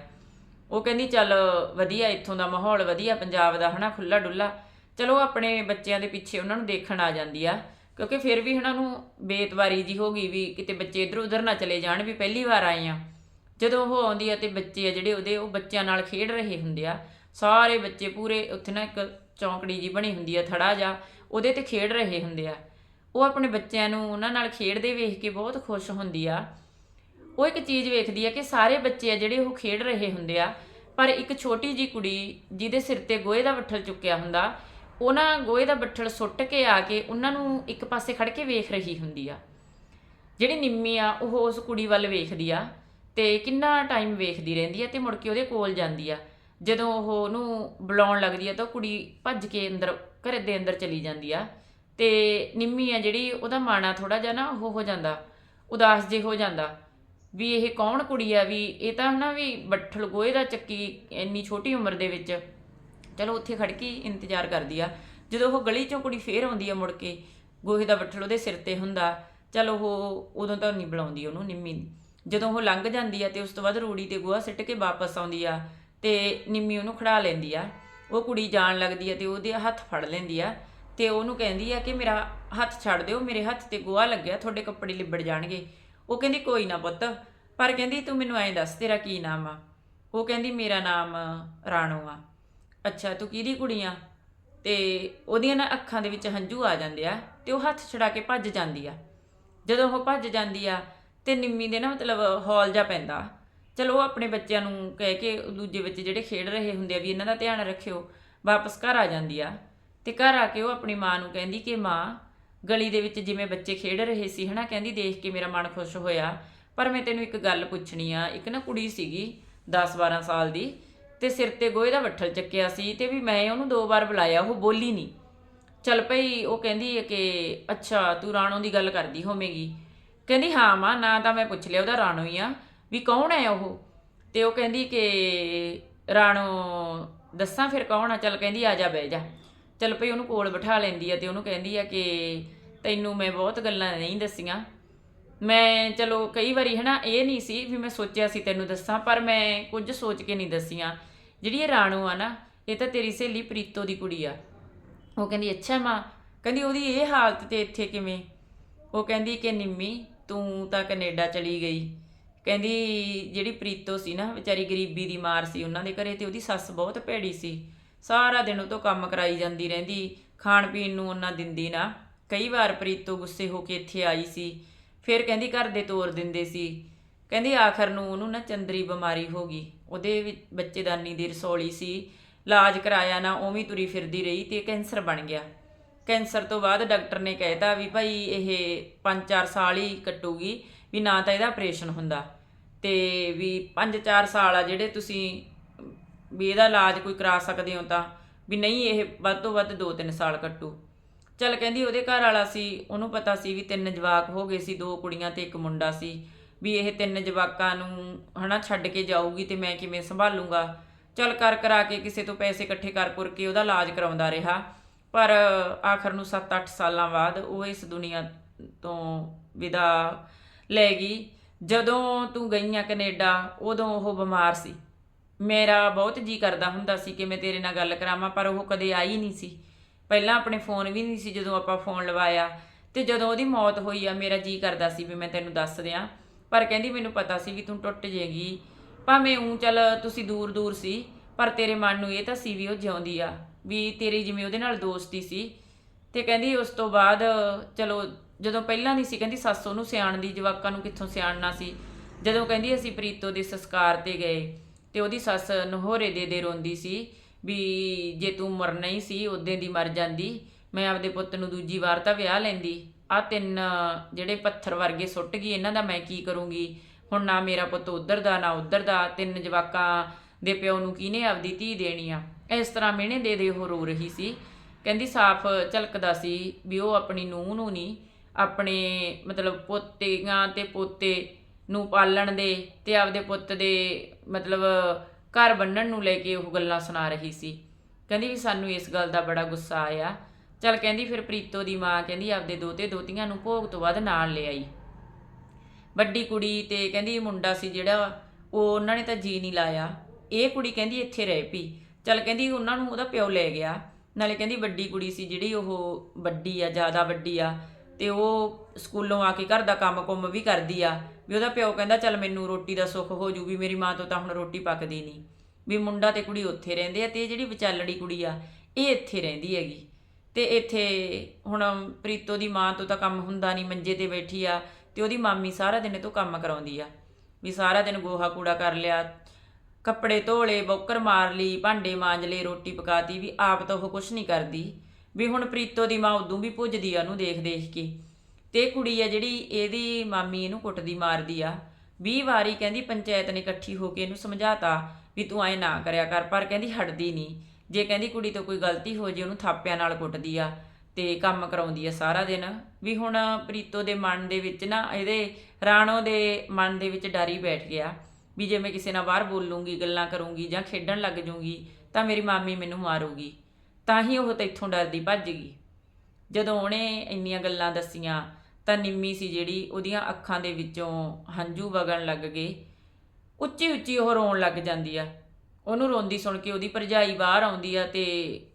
ਉਹ ਕਹਿੰਦੀ ਚੱਲ ਵਧੀਆ ਇੱਥੋਂ ਦਾ ਮਾਹੌਲ, ਵਧੀਆ ਪੰਜਾਬ ਦਾ ਹਨਾ ਖੁੱਲਾ ਡੁੱਲਾ ਚਲੋ ਆਪਣੇ ਬੱਚਿਆਂ ਦੇ ਪਿੱਛੇ ਉਹਨਾਂ ਨੂੰ ਦੇਖਣ ਆ ਜਾਂਦੀ ਆ। ਕਿਉਂਕਿ ਫਿਰ ਵੀ ਉਹਨਾਂ ਨੂੰ ਬੇਤਵਾਰੀ ਜੀ ਹੋ ਗਈ ਵੀ ਕਿਤੇ ਬੱਚੇ ਇਧਰ ਉਧਰ ਨਾ ਚਲੇ ਜਾਣ ਵੀ ਪਹਿਲੀ ਵਾਰ ਆਏ ਆ। ਜਦੋਂ ਉਹ ਆਉਂਦੀ ਆ ਤੇ ਬੱਚੇ ਆ ਜਿਹੜੇ ਉਹਦੇ, ਉਹ ਬੱਚਿਆਂ ਨਾਲ ਖੇਡ ਰਹੇ ਹੁੰਦੇ ਆ। ਸਾਰੇ ਬੱਚੇ ਪੂਰੇ ਉੱਥੇ ਨਾ ਇੱਕ ਚੌਂਕੜੀ ਜੀ ਬਣੀ ਹੁੰਦੀ ਆ ਥੜਾ ਜਾ ਉਹਦੇ ਤੇ ਖੇਡ ਰਹੇ ਹੁੰਦੇ ਆ। ਉਹ ਆਪਣੇ ਬੱਚਿਆਂ ਨੂੰ ਉਹਨਾਂ ਨਾਲ ਖੇਡਦੇ ਵੇਖ ਕੇ ਬਹੁਤ ਖੁਸ਼ ਹੁੰਦੀ ਆ। ਉਹ ਇੱਕ ਚੀਜ਼ ਵੇਖਦੀ ਆ ਕਿ ਸਾਰੇ ਬੱਚੇ ਆ ਜਿਹੜੇ ਉਹ ਖੇਡ ਰਹੇ ਹੁੰਦੇ ਆ, ਪਰ ਇੱਕ ਛੋਟੀ ਜੀ ਕੁੜੀ ਜਿਹਦੇ ਸਿਰ ਤੇ ਗੋਹੇ ਦਾ ਬੱਠਲ ਚੁੱਕਿਆ ਹੁੰਦਾ, ਉਹਨਾਂ ਗੋਹੇ ਦਾ ਬੱਠਲ ਸੁੱਟ ਕੇ ਆ ਕੇ ਉਹਨਾਂ ਨੂੰ ਇੱਕ ਪਾਸੇ ਖੜ ਕੇ ਵੇਖ ਰਹੀ ਹੁੰਦੀ ਆ। ਜਿਹੜੀ ਨਿੰਮੀ ਆ, ਉਹ ਉਸ ਕੁੜੀ ਵੱਲ ਵੇਖਦੀ ਆ ਤੇ ਕਿੰਨਾ ਟਾਈਮ ਵੇਖਦੀ ਰਹਿੰਦੀ ਆ ਤੇ ਮੁੜ ਕੇ ਉਹਦੇ ਕੋਲ ਜਾਂਦੀ ਆ। ਜਦੋਂ ਉਹ ਉਹਨੂੰ ਬੁਲਾਉਣ ਲੱਗਦੀ ਆ ਤਾਂ ਉਹ ਕੁੜੀ ਭੱਜ ਕੇ ਅੰਦਰ, ਘਰ ਦੇ ਅੰਦਰ ਚਲੀ ਜਾਂਦੀ ਆ। ਤੇ ਨਿੰਮੀ ਆ ਜਿਹੜੀ, ਉਹਦਾ ਮਾਣਾ ਥੋੜਾ ਜਿਹਾ ਨਾ ਉਹ ਹੋ ਜਾਂਦਾ, ਉਦਾਸ ਜੇ ਹੋ ਜਾਂਦਾ। ਵੀ ਇਹ ਕੌਣ ਕੁੜੀ ਆ? ਵੀ ਇਹ ਤਾਂ ਹਨਾ ਵੀ ਬੱਠਲ ਗੋਹੇ ਦਾ ਚੱਕੀ ਇੰਨੀ ਛੋਟੀ ਉਮਰ ਦੇ ਵਿੱਚ। ਚਲੋ ਉੱਥੇ ਖੜ ਕੇ ਇੰਤਜ਼ਾਰ ਕਰਦੀ ਆ। ਜਦੋਂ ਉਹ ਗਲੀ ਚੋਂ ਕੁੜੀ ਫੇਰ ਆਉਂਦੀ ਆ ਮੁੜ ਕੇ, ਗੋਹੇ ਦਾ ਬੱਠਲ ਉਹਦੇ ਸਿਰ ਤੇ ਹੁੰਦਾ। ਚਲ ਉਹ ਉਦੋਂ ਤਾਂ ਨਹੀਂ ਬੁਲਾਉਂਦੀ ਉਹਨੂੰ ਨਿੰਮੀ ਜਦੋਂ ਉਹ ਲੰਘ ਜਾਂਦੀ ਆ ਤੇ ਉਸ ਤੋਂ ਬਾਅਦ ਰੂੜੀ ਤੇ ਗੋਹਾ ਸਿੱਟ ਕੇ ਵਾਪਸ ਆਉਂਦੀ ਆ ਤੇ ਨਿੰਮੀ ਉਹਨੂੰ ਖੜਾ ਲੈਂਦੀ ਆ। ਉਹ ਕੁੜੀ ਜਾਣ ਲੱਗਦੀ ਆ ਤੇ ਉਹਦੇ ਹੱਥ ਫੜ ਲੈਂਦੀ ਆ। ਤੇ ਉਹਨੂੰ ਕਹਿੰਦੀ ਆ ਕਿ ਮੇਰਾ ਹੱਥ ਛੱਡ ਦਿਓ, ਮੇਰੇ ਹੱਥ ਤੇ ਗੋਹਾ ਲੱਗਿਆ, ਤੁਹਾਡੇ ਕੱਪੜੇ ਲਿਬੜ ਜਾਣਗੇ। ਉਹ ਕਹਿੰਦੀ, ਕੋਈ ਨਾ ਪੁੱਤ, ਪਰ ਕਹਿੰਦੀ, ਤੂੰ ਮੈਨੂੰ ਐਂ ਦੱਸ, ਤੇਰਾ ਕੀ ਨਾਮ ਆ? ਉਹ ਕਹਿੰਦੀ, ਮੇਰਾ ਨਾਮ ਰਾਣੋ ਆ। ਅੱਛਾ, ਤੂੰ ਕਿਹਦੀ ਕੁੜੀ ਆ? ਤੇ ਉਹਦੀਆਂ ਨਾ ਅੱਖਾਂ ਦੇ ਵਿੱਚ ਹੰਝੂ ਆ ਜਾਂਦੇ ਆ ਤੇ ਉਹ ਹੱਥ ਛੜਾ ਕੇ ਭੱਜ ਜਾਂਦੀ ਆ। ਜਦੋਂ ਉਹ ਭੱਜ ਜਾਂਦੀ ਆ ਤੇ ਨਿੰਮੀ ਦੇ ਨਾ ਮਤਲਬ ਹੌਲ ਜਾ ਪੈਂਦਾ। ਚਲੋ, ਉਹ ਆਪਣੇ ਬੱਚਿਆਂ ਨੂੰ ਕਹਿ ਕੇ ਦੂਜੇ ਬੱਚੇ ਜਿਹੜੇ ਖੇਡ ਰਹੇ ਹੁੰਦੇ ਆ ਵੀ ਇਹਨਾਂ ਦਾ ਧਿਆਨ ਰੱਖਿਓ, ਵਾਪਸ ਘਰ ਆ ਜਾਂਦੀ ਆ। ਤੇ ਘਰ ਆ ਕੇ ਉਹ ਆਪਣੀ ਮਾਂ ਨੂੰ ਕਹਿੰਦੀ ਕਿ ਮਾਂ, ਗਲੀ ਦੇ ਵਿੱਚ ਜਿਵੇਂ ਬੱਚੇ ਖੇਡ ਰਹੇ ਸੀ, ਹਨਾ, ਕਹਿੰਦੀ ਦੇਖ ਕੇ ਮੇਰਾ ਮਨ ਖੁਸ਼ ਹੋਇਆ। ਪਰ ਮੈਂ ਤੈਨੂੰ ਇੱਕ ਗੱਲ ਪੁੱਛਣੀ ਆ, ਇੱਕ ਨਾ ਕੁੜੀ ਸੀਗੀ 10-12 ਸਾਲ ਦੀ ਤੇ ਸਿਰ ਤੇ ਗੋਹੇ ਦਾ ਵੱਠਲ ਚੱਕਿਆ ਸੀ ਤੇ ਵੀ ਮੈਂ ਉਹਨੂੰ ਦੋ ਵਾਰ ਬੁਲਾਇਆ, ਉਹ ਬੋਲੀ ਨਹੀਂ ਚੱਲ ਪਈ ਉਹ ਕਹਿੰਦੀ ਹੈ ਕਿ ਅੱਛਾ, ਤੂੰ ਰਾਣੋ ਦੀ ਗੱਲ ਕਰਦੀ ਹੋਵੇਂਗੀ। ਕਹਿੰਦੀ ਹਾਂ ਮਾਂ, ਨਾ ਤਾਂ ਮੈਂ ਪੁੱਛ ਲਿਆ, ਉਹਦਾ ਰਾਣੋ ਹੀ ਆ, ਵੀ ਕੌਣ ਹੈ ਉਹ? ਤੇ ਉਹ ਕਹਿੰਦੀ ਕਿ ਰਾਣੋ, ਦੱਸਾਂ ਫਿਰ ਕੌਣ ਆ? ਚੱਲ ਕਹਿੰਦੀ ਆ ਜਾ, ਬਹਿ ਜਾ। ਚੱਲ ਪਈ ਉਹਨੂੰ ਕੋਲ ਬਿਠਾ ਲੈਂਦੀ ਆ ਤੇ ਉਹਨੂੰ ਕਹਿੰਦੀ ਆ ਕਿ ਤੈਨੂੰ ਮੈਂ ਬਹੁਤ ਗੱਲਾਂ ਨਹੀਂ ਦੱਸੀਆਂ। ਮੈਂ ਚਲੋ ਕਈ ਵਾਰੀ ਹਨਾ ਇਹ ਨਹੀਂ ਸੀ ਵੀ ਮੈਂ ਸੋਚਿਆ ਸੀ ਤੈਨੂੰ ਦੱਸਾਂ, ਪਰ ਮੈਂ ਕੁਝ ਸੋਚ ਕੇ ਨਹੀਂ ਦੱਸੀਆਂ। ਜਿਹੜੀ ਇਹ ਰਾਣੂ ਆ ਨਾ, ਇਹ ਤਾਂ ਤੇਰੀ ਸਹੇਲੀ ਪ੍ਰੀਤੋ ਦੀ ਕੁੜੀ ਆ। ਉਹ ਕਹਿੰਦੀ, ਅੱਛਾ ਮਾਂ। ਕਹਿੰਦੀ, ਉਹਦੀ ਇਹ ਹਾਲਤ ਤੇ ਇੱਥੇ ਕਿਵੇਂ? ਉਹ ਕਹਿੰਦੀ ਕਿ, ਨਿੰਮੀ, ਤੂੰ ਤਾਂ ਕੈਨੇਡਾ ਚਲੀ ਗਈ। ਕਹਿੰਦੀ, ਜਿਹੜੀ ਪ੍ਰੀਤੋ ਸੀ ਨਾ, ਵਿਚਾਰੀ ਗਰੀਬੀ ਦੀ ਮਾਰ ਸੀ ਉਹਨਾਂ ਦੇ ਘਰੇ ਤੇ ਉਹਦੀ ਸੱਸ ਬਹੁਤ ਭੈੜੀ ਸੀ। ਸਾਰਾ ਦਿਨ ਉਹ ਤੋਂ ਕੰਮ ਕਰਾਈ ਜਾਂਦੀ ਰਹਿੰਦੀ, ਖਾਣ ਪੀਣ ਨੂੰ ਉਹਨਾਂ ਦਿੰਦੀ ਨਾ। ਕਈ ਵਾਰ ਪ੍ਰੀਤੋ ਗੁੱਸੇ ਹੋ ਕੇ ਇੱਥੇ ਆਈ ਸੀ, ਫਿਰ ਕਹਿੰਦੀ ਘਰ ਦੇ ਤੋਰ ਦਿੰਦੇ ਸੀ। ਕਹਿੰਦੀ ਆਖਰ ਨੂੰ ਉਹਨੂੰ ਨਾ ਚੰਦਰੀ ਬਿਮਾਰੀ ਹੋ ਗਈ। ਉਹਦੇ ਵਿੱਚ ਬੱਚੇਦਾਨੀ ਦੀ ਰਸੌਲੀ ਸੀ, ਇਲਾਜ ਕਰਾਇਆ ਨਾ, ਉਵੇਂ ਹੀ ਤੁਰੀ ਫਿਰਦੀ ਰਹੀ ਤੇ ਕੈਂਸਰ ਬਣ ਗਿਆ। ਕੈਂਸਰ ਤੋਂ ਬਾਅਦ ਡਾਕਟਰ ਨੇ ਕਹਿਤਾ ਵੀ ਭਾਈ ਇਹ 5-4 ਸਾਲ ਹੀ ਕੱਟੂਗੀ, ਵੀ ਨਾ ਤਾਂ ਇਹਦਾ ਆਪਰੇਸ਼ਨ ਹੁੰਦਾ। ਤੇ ਵੀ 5-4 ਸਾਲ ਆ ਜਿਹੜੇ ਤੁਸੀਂ ਵੀ ਇਹਦਾ ਇਲਾਜ ਕੋਈ ਕਰਾ ਸਕਦੇ ਹੋ ਤਾਂ, ਵੀ ਨਹੀਂ ਇਹ ਵੱਧ ਤੋਂ ਵੱਧ 2-3 ਸਾਲ ਕੱਟੂ। ਚੱਲ ਕਹਿੰਦੀ ਉਹਦੇ ਘਰ ਵਾਲਾ ਸੀ, ਉਹਨੂੰ ਪਤਾ ਸੀ ਵੀ ਤਿੰਨ ਜਵਾਕ ਹੋ ਗਏ ਸੀ, ਦੋ ਕੁੜੀਆਂ ਤੇ ਇੱਕ ਮੁੰਡਾ ਸੀ, ਵੀ ਇਹ ਤਿੰਨ ਜਵਾਕਾਂ ਨੂੰ ਹਨਾ ਛੱਡ ਕੇ ਜਾਊਗੀ ਤੇ ਮੈਂ ਕਿਵੇਂ ਸੰਭਾਲੂਗਾ। ਚੱਲ ਕਰ ਕਰਾ ਕੇ ਕਿਸੇ ਤੋਂ ਪੈਸੇ ਇਕੱਠੇ ਕਰ ਕਰ ਕੇ ਉਹਦਾ ਇਲਾਜ ਕਰਾਉਂਦਾ ਰਿਹਾ। ਪਰ ਆਖਰ ਨੂੰ 7-8 ਸਾਲਾਂ ਬਾਅਦ ਉਹ ਇਸ ਦੁਨੀਆ ਤੋਂ ਵਿਦਾ ਲੈ ਗਈ। ਜਦੋਂ ਤੂੰ ਗਈਆਂ ਕੈਨੇਡਾ, ਉਦੋਂ ਉਹ ਬਿਮਾਰ ਸੀ। ਮੇਰਾ ਬਹੁਤ ਜੀ ਕਰਦਾ ਹੁੰਦਾ ਸੀ ਕਿ ਮੈਂ ਤੇਰੇ ਨਾਲ ਗੱਲ ਕਰਾਵਾਂ, ਪਰ ਉਹ ਕਦੇ ਆਈ ਨਹੀਂ ਸੀ। ਪਹਿਲਾਂ ਆਪਣੇ ਫੋਨ ਵੀ ਨਹੀਂ ਸੀ ਜਦੋਂ ਆਪਾਂ ਫੋਨ ਲਵਾਇਆ ਤੇ ਜਦੋਂ ਉਹਦੀ ਮੌਤ ਹੋਈ ਆ, ਮੇਰਾ ਜੀ ਕਰਦਾ ਸੀ ਵੀ ਮੈਂ ਤੈਨੂੰ ਦੱਸ ਦਿਆਂ। ਪਰ ਕਹਿੰਦੀ ਮੈਨੂੰ ਪਤਾ ਸੀ ਵੀ ਤੂੰ ਟੁੱਟ ਜੇਗੀ ਭਾਵੇਂ ਉਂ ਚੱਲ ਤੁਸੀਂ ਦੂਰ ਦੂਰ ਸੀ, ਪਰ ਤੇਰੇ ਮਨ ਨੂੰ ਇਹ ਤਾਂ ਸੀ ਵੀ ਉਹ ਜਿਉਂਦੀ ਆ, ਵੀ ਤੇਰੀ ਜਿਵੇਂ ਉਹਦੇ ਨਾਲ ਦੋਸਤੀ ਸੀ। ਤੇ ਕਹਿੰਦੀ ਉਸ ਤੋਂ ਬਾਅਦ, ਚਲੋ ਜਦੋਂ ਪਹਿਲਾਂ ਨਹੀਂ ਸੀ, ਕਹਿੰਦੀ ਸੱਸ ਉਹਨੂੰ ਸਿਆਣ ਦੀ, ਜਵਾਕਾਂ ਨੂੰ ਕਿੱਥੋਂ ਸਿਆਣਨਾ ਸੀ। ਜਦੋਂ ਕਹਿੰਦੀ ਅਸੀਂ ਪ੍ਰੀਤੋ ਦੇ ਸੰਸਕਾਰ ਤੇ ਗਏ ਤੇ ਉਹਦੀ ਸੱਸ ਨਹੋਰੇ ਦੇ ਦੇ ਰੋਂਦੀ ਸੀ ਵੀ ਜੇ ਤੂੰ ਮਰਨਾ ਹੀ ਸੀ ਉਦੋਂ ਦੀ ਮਰ ਜਾਂਦੀ, ਮੈਂ ਆਪਦੇ ਪੁੱਤ ਨੂੰ ਦੂਜੀ ਵਾਰ ਤਾਂ ਵਿਆਹ ਲੈਂਦੀ। ਆ ਤਿੰਨ ਜਿਹੜੇ ਪੱਥਰ ਵਰਗੇ ਸੁੱਟ ਗਈ, ਇਹਨਾਂ ਦਾ ਮੈਂ ਕੀ ਕਰੂੰਗੀ? ਹੁਣ ਨਾ ਮੇਰਾ ਪੁੱਤ ਉਧਰ ਦਾ, ਨਾ ਉਧਰ ਦਾ। ਤਿੰਨ ਜਵਾਕਾਂ ਦੇ ਪਿਓ ਨੂੰ ਕਿਹਨੇ ਆਪਦੀ ਧੀ ਦੇਣੀ ਆ? ਇਸ ਤਰ੍ਹਾਂ ਮਿਹਣੇ ਦੇ ਦੇ ਉਹ ਰੋ ਰਹੀ ਸੀ। ਕਹਿੰਦੀ ਸਾਫ਼ ਝਲਕਦਾ ਸੀ ਵੀ ਉਹ ਆਪਣੀ ਨੂੰਹ ਨੂੰ ਨਹੀਂ, ਆਪਣੇ ਮਤਲਬ ਪੋਤੇਆਂ ਤੇ ਪੋਤੇ ਨੂੰ ਪਾਲਣ ਦੇ ਤੇ ਆਪਦੇ ਪੁੱਤ ਦੇ ਮਤਲਬ ਘਰ ਬੰਨਣ ਨੂੰ ਲੈ ਕੇ ਉਹ ਗੱਲਾਂ ਸੁਣਾ ਰਹੀ ਸੀ। ਕਹਿੰਦੀ ਵੀ ਸਾਨੂੰ ਇਸ ਗੱਲ ਦਾ ਬੜਾ ਗੁੱਸਾ ਆਇਆ। ਚਲ ਕਹਿੰਦੀ ਫਿਰ ਪ੍ਰੀਤੋ ਦੀ ਮਾਂ ਕਹਿੰਦੀ ਆਪਦੇ ਦੋਤੇ ਦੋਤੀਆਂ ਨੂੰ ਭੋਗ ਤੋਂ ਬਾਅਦ ਨਾਲ ਲੈ ਆਈ। ਵੱਡੀ ਕੁੜੀ ਤੇ ਕਹਿੰਦੀ ਮੁੰਡਾ ਸੀ ਜਿਹੜਾ ਉਹ ਉਹਨਾਂ ਨੇ ਤਾਂ ਜੀ ਨਹੀਂ ਲਾਇਆ। ਇਹ ਕੁੜੀ ਕਹਿੰਦੀ ਇੱਥੇ ਰਹਿ ਪਈ। ਚਲ ਕਹਿੰਦੀ ਉਹਨਾਂ ਨੂੰ ਉਹਦਾ ਪਿਓ ਲੈ ਗਿਆ। ਨਾਲੇ ਕਹਿੰਦੀ ਵੱਡੀ ਕੁੜੀ ਸੀ ਜਿਹੜੀ ਉਹ ਵੱਡੀ ਆ, ਜ਼ਿਆਦਾ ਵੱਡੀ ਆ। ਤੇ ਉਹ ਸਕੂਲੋਂ ਆ ਕੇ ਘਰ ਦਾ ਕੰਮ ਕੁੰਮ ਵੀ ਕਰਦੀ ਆ। ਵੀ ਉਹਦਾ ਪਿਓ ਕਹਿੰਦਾ, ਚੱਲ ਮੈਨੂੰ ਰੋਟੀ ਦਾ ਸੁੱਖ ਹੋ ਜੂ ਵੀ ਮੇਰੀ ਮਾਂ ਤੋਂ ਤਾਂ ਹੁਣ ਰੋਟੀ ਪੱਕਦੀ ਨਹੀਂ। ਵੀ ਮੁੰਡਾ ਤੇ ਕੁੜੀ ਉੱਥੇ ਰਹਿੰਦੇ ਆ ਤੇ ਇਹ ਜਿਹੜੀ ਵਿਚਾਲੜੀ ਕੁੜੀ ਆ, ਇਹ ਇੱਥੇ ਰਹਿੰਦੀ ਹੈਗੀ। ਤੇ ਇੱਥੇ ਹੁਣ ਪ੍ਰੀਤੋ ਦੀ ਮਾਂ ਤੋਂ ਤਾਂ ਕੰਮ ਹੁੰਦਾ ਨਹੀਂ, ਮੰਜੇ ਤੇ ਬੈਠੀ ਆ ਤੇ ਉਹਦੀ ਮਾਮੀ ਸਾਰਾ ਦਿਨ ਇਹ ਤੋਂ ਕੰਮ ਕਰਾਉਂਦੀ ਆ। ਵੀ ਸਾਰਾ ਦਿਨ ਗੋਹਾ ਕੂੜਾ ਕਰ ਲਿਆ, ਕੱਪੜੇ ਧੋਲੇ, ਬੌਕਰ ਮਾਰ ਲਈ, ਭਾਂਡੇ ਮਾਂਜ ਲਏ, ਰੋਟੀ ਪਕਾਤੀ, ਵੀ ਆਪ ਤਾਂ ਉਹ ਕੁਛ ਨਹੀਂ ਕਰਦੀ। ਵੀ ਹੁਣ ਪ੍ਰੀਤੋ ਦੀ ਮਾਂ ਉਦੋਂ ਵੀ ਪੁੱਜਦੀ ਆ ਉਹਨੂੰ ਦੇਖ ਦੇਖ ਕੇ। ਤੇ ਇਹ ਕੁੜੀ ਆ ਜਿਹੜੀ, ਇਹਦੀ ਮਾਮੀ ਇਹਨੂੰ ਕੁੱਟਦੀ, ਮਾਰਦੀ ਆ। 20 ਵਾਰੀ ਕਹਿੰਦੀ ਪੰਚਾਇਤ ਨੇ ਇਕੱਠੀ ਹੋ ਕੇ ਇਹਨੂੰ ਸਮਝਾਤਾ ਵੀ ਤੂੰ ਐ ਨਾ ਕਰਿਆ ਕਰ, ਪਰ ਕਹਿੰਦੀ ਹਟਦੀ ਨਹੀਂ। ਜੇ ਕਹਿੰਦੀ ਕੁੜੀ ਤੋਂ ਕੋਈ ਗਲਤੀ ਹੋ ਜੇ, ਉਹਨੂੰ ਥਾਪਿਆਂ ਨਾਲ ਕੁੱਟਦੀ ਆ ਤੇ ਕੰਮ ਕਰਾਉਂਦੀ ਆ ਸਾਰਾ ਦਿਨ। ਵੀ ਹੁਣ ਪ੍ਰੀਤੋ ਦੇ ਮਨ ਦੇ ਵਿੱਚ ਨਾ, ਇਹਦੇ ਰਾਣੋ ਦੇ ਮਨ ਦੇ ਵਿੱਚ ਡਰ ਹੀ ਬੈਠ ਗਿਆ ਵੀ ਜੇ ਮੈਂ ਕਿਸੇ ਨਾਲ ਬਾਹਰ ਬੋਲੂੰਗੀ, ਗੱਲਾਂ ਕਰੂੰਗੀ ਜਾਂ ਖੇਡਣ ਲੱਗ ਜੂੰਗੀ, ਤਾਂ ਮੇਰੀ ਮਾਮੀ ਮੈਨੂੰ ਮਾਰੂਗੀ। ਤਾਂ ਹੀ ਉਹ ਤੈਥੋਂ ਡਰਦੀ ਭੱਜ ਗਈ। ਜਦੋਂ ਉਹਨੇ ਇੰਨੀਆਂ ਗੱਲਾਂ ਦੱਸੀਆਂ ਤਾਂ ਨਿੰਮੀ ਸੀ ਜਿਹੜੀ ਉਹਦੀਆਂ ਅੱਖਾਂ ਦੇ ਵਿੱਚੋਂ ਹੰਝੂ ਵਗਣ ਲੱਗ ਗਏ। ਉੱਚੀ ਉੱਚੀ ਉਹ ਰੋਣ ਲੱਗ ਜਾਂਦੀ ਆ। ਉਹਨੂੰ ਰੋਂਦੀ ਸੁਣ ਕੇ ਉਹਦੀ ਭਰਜਾਈ ਬਾਹਰ ਆਉਂਦੀ ਆ ਤੇ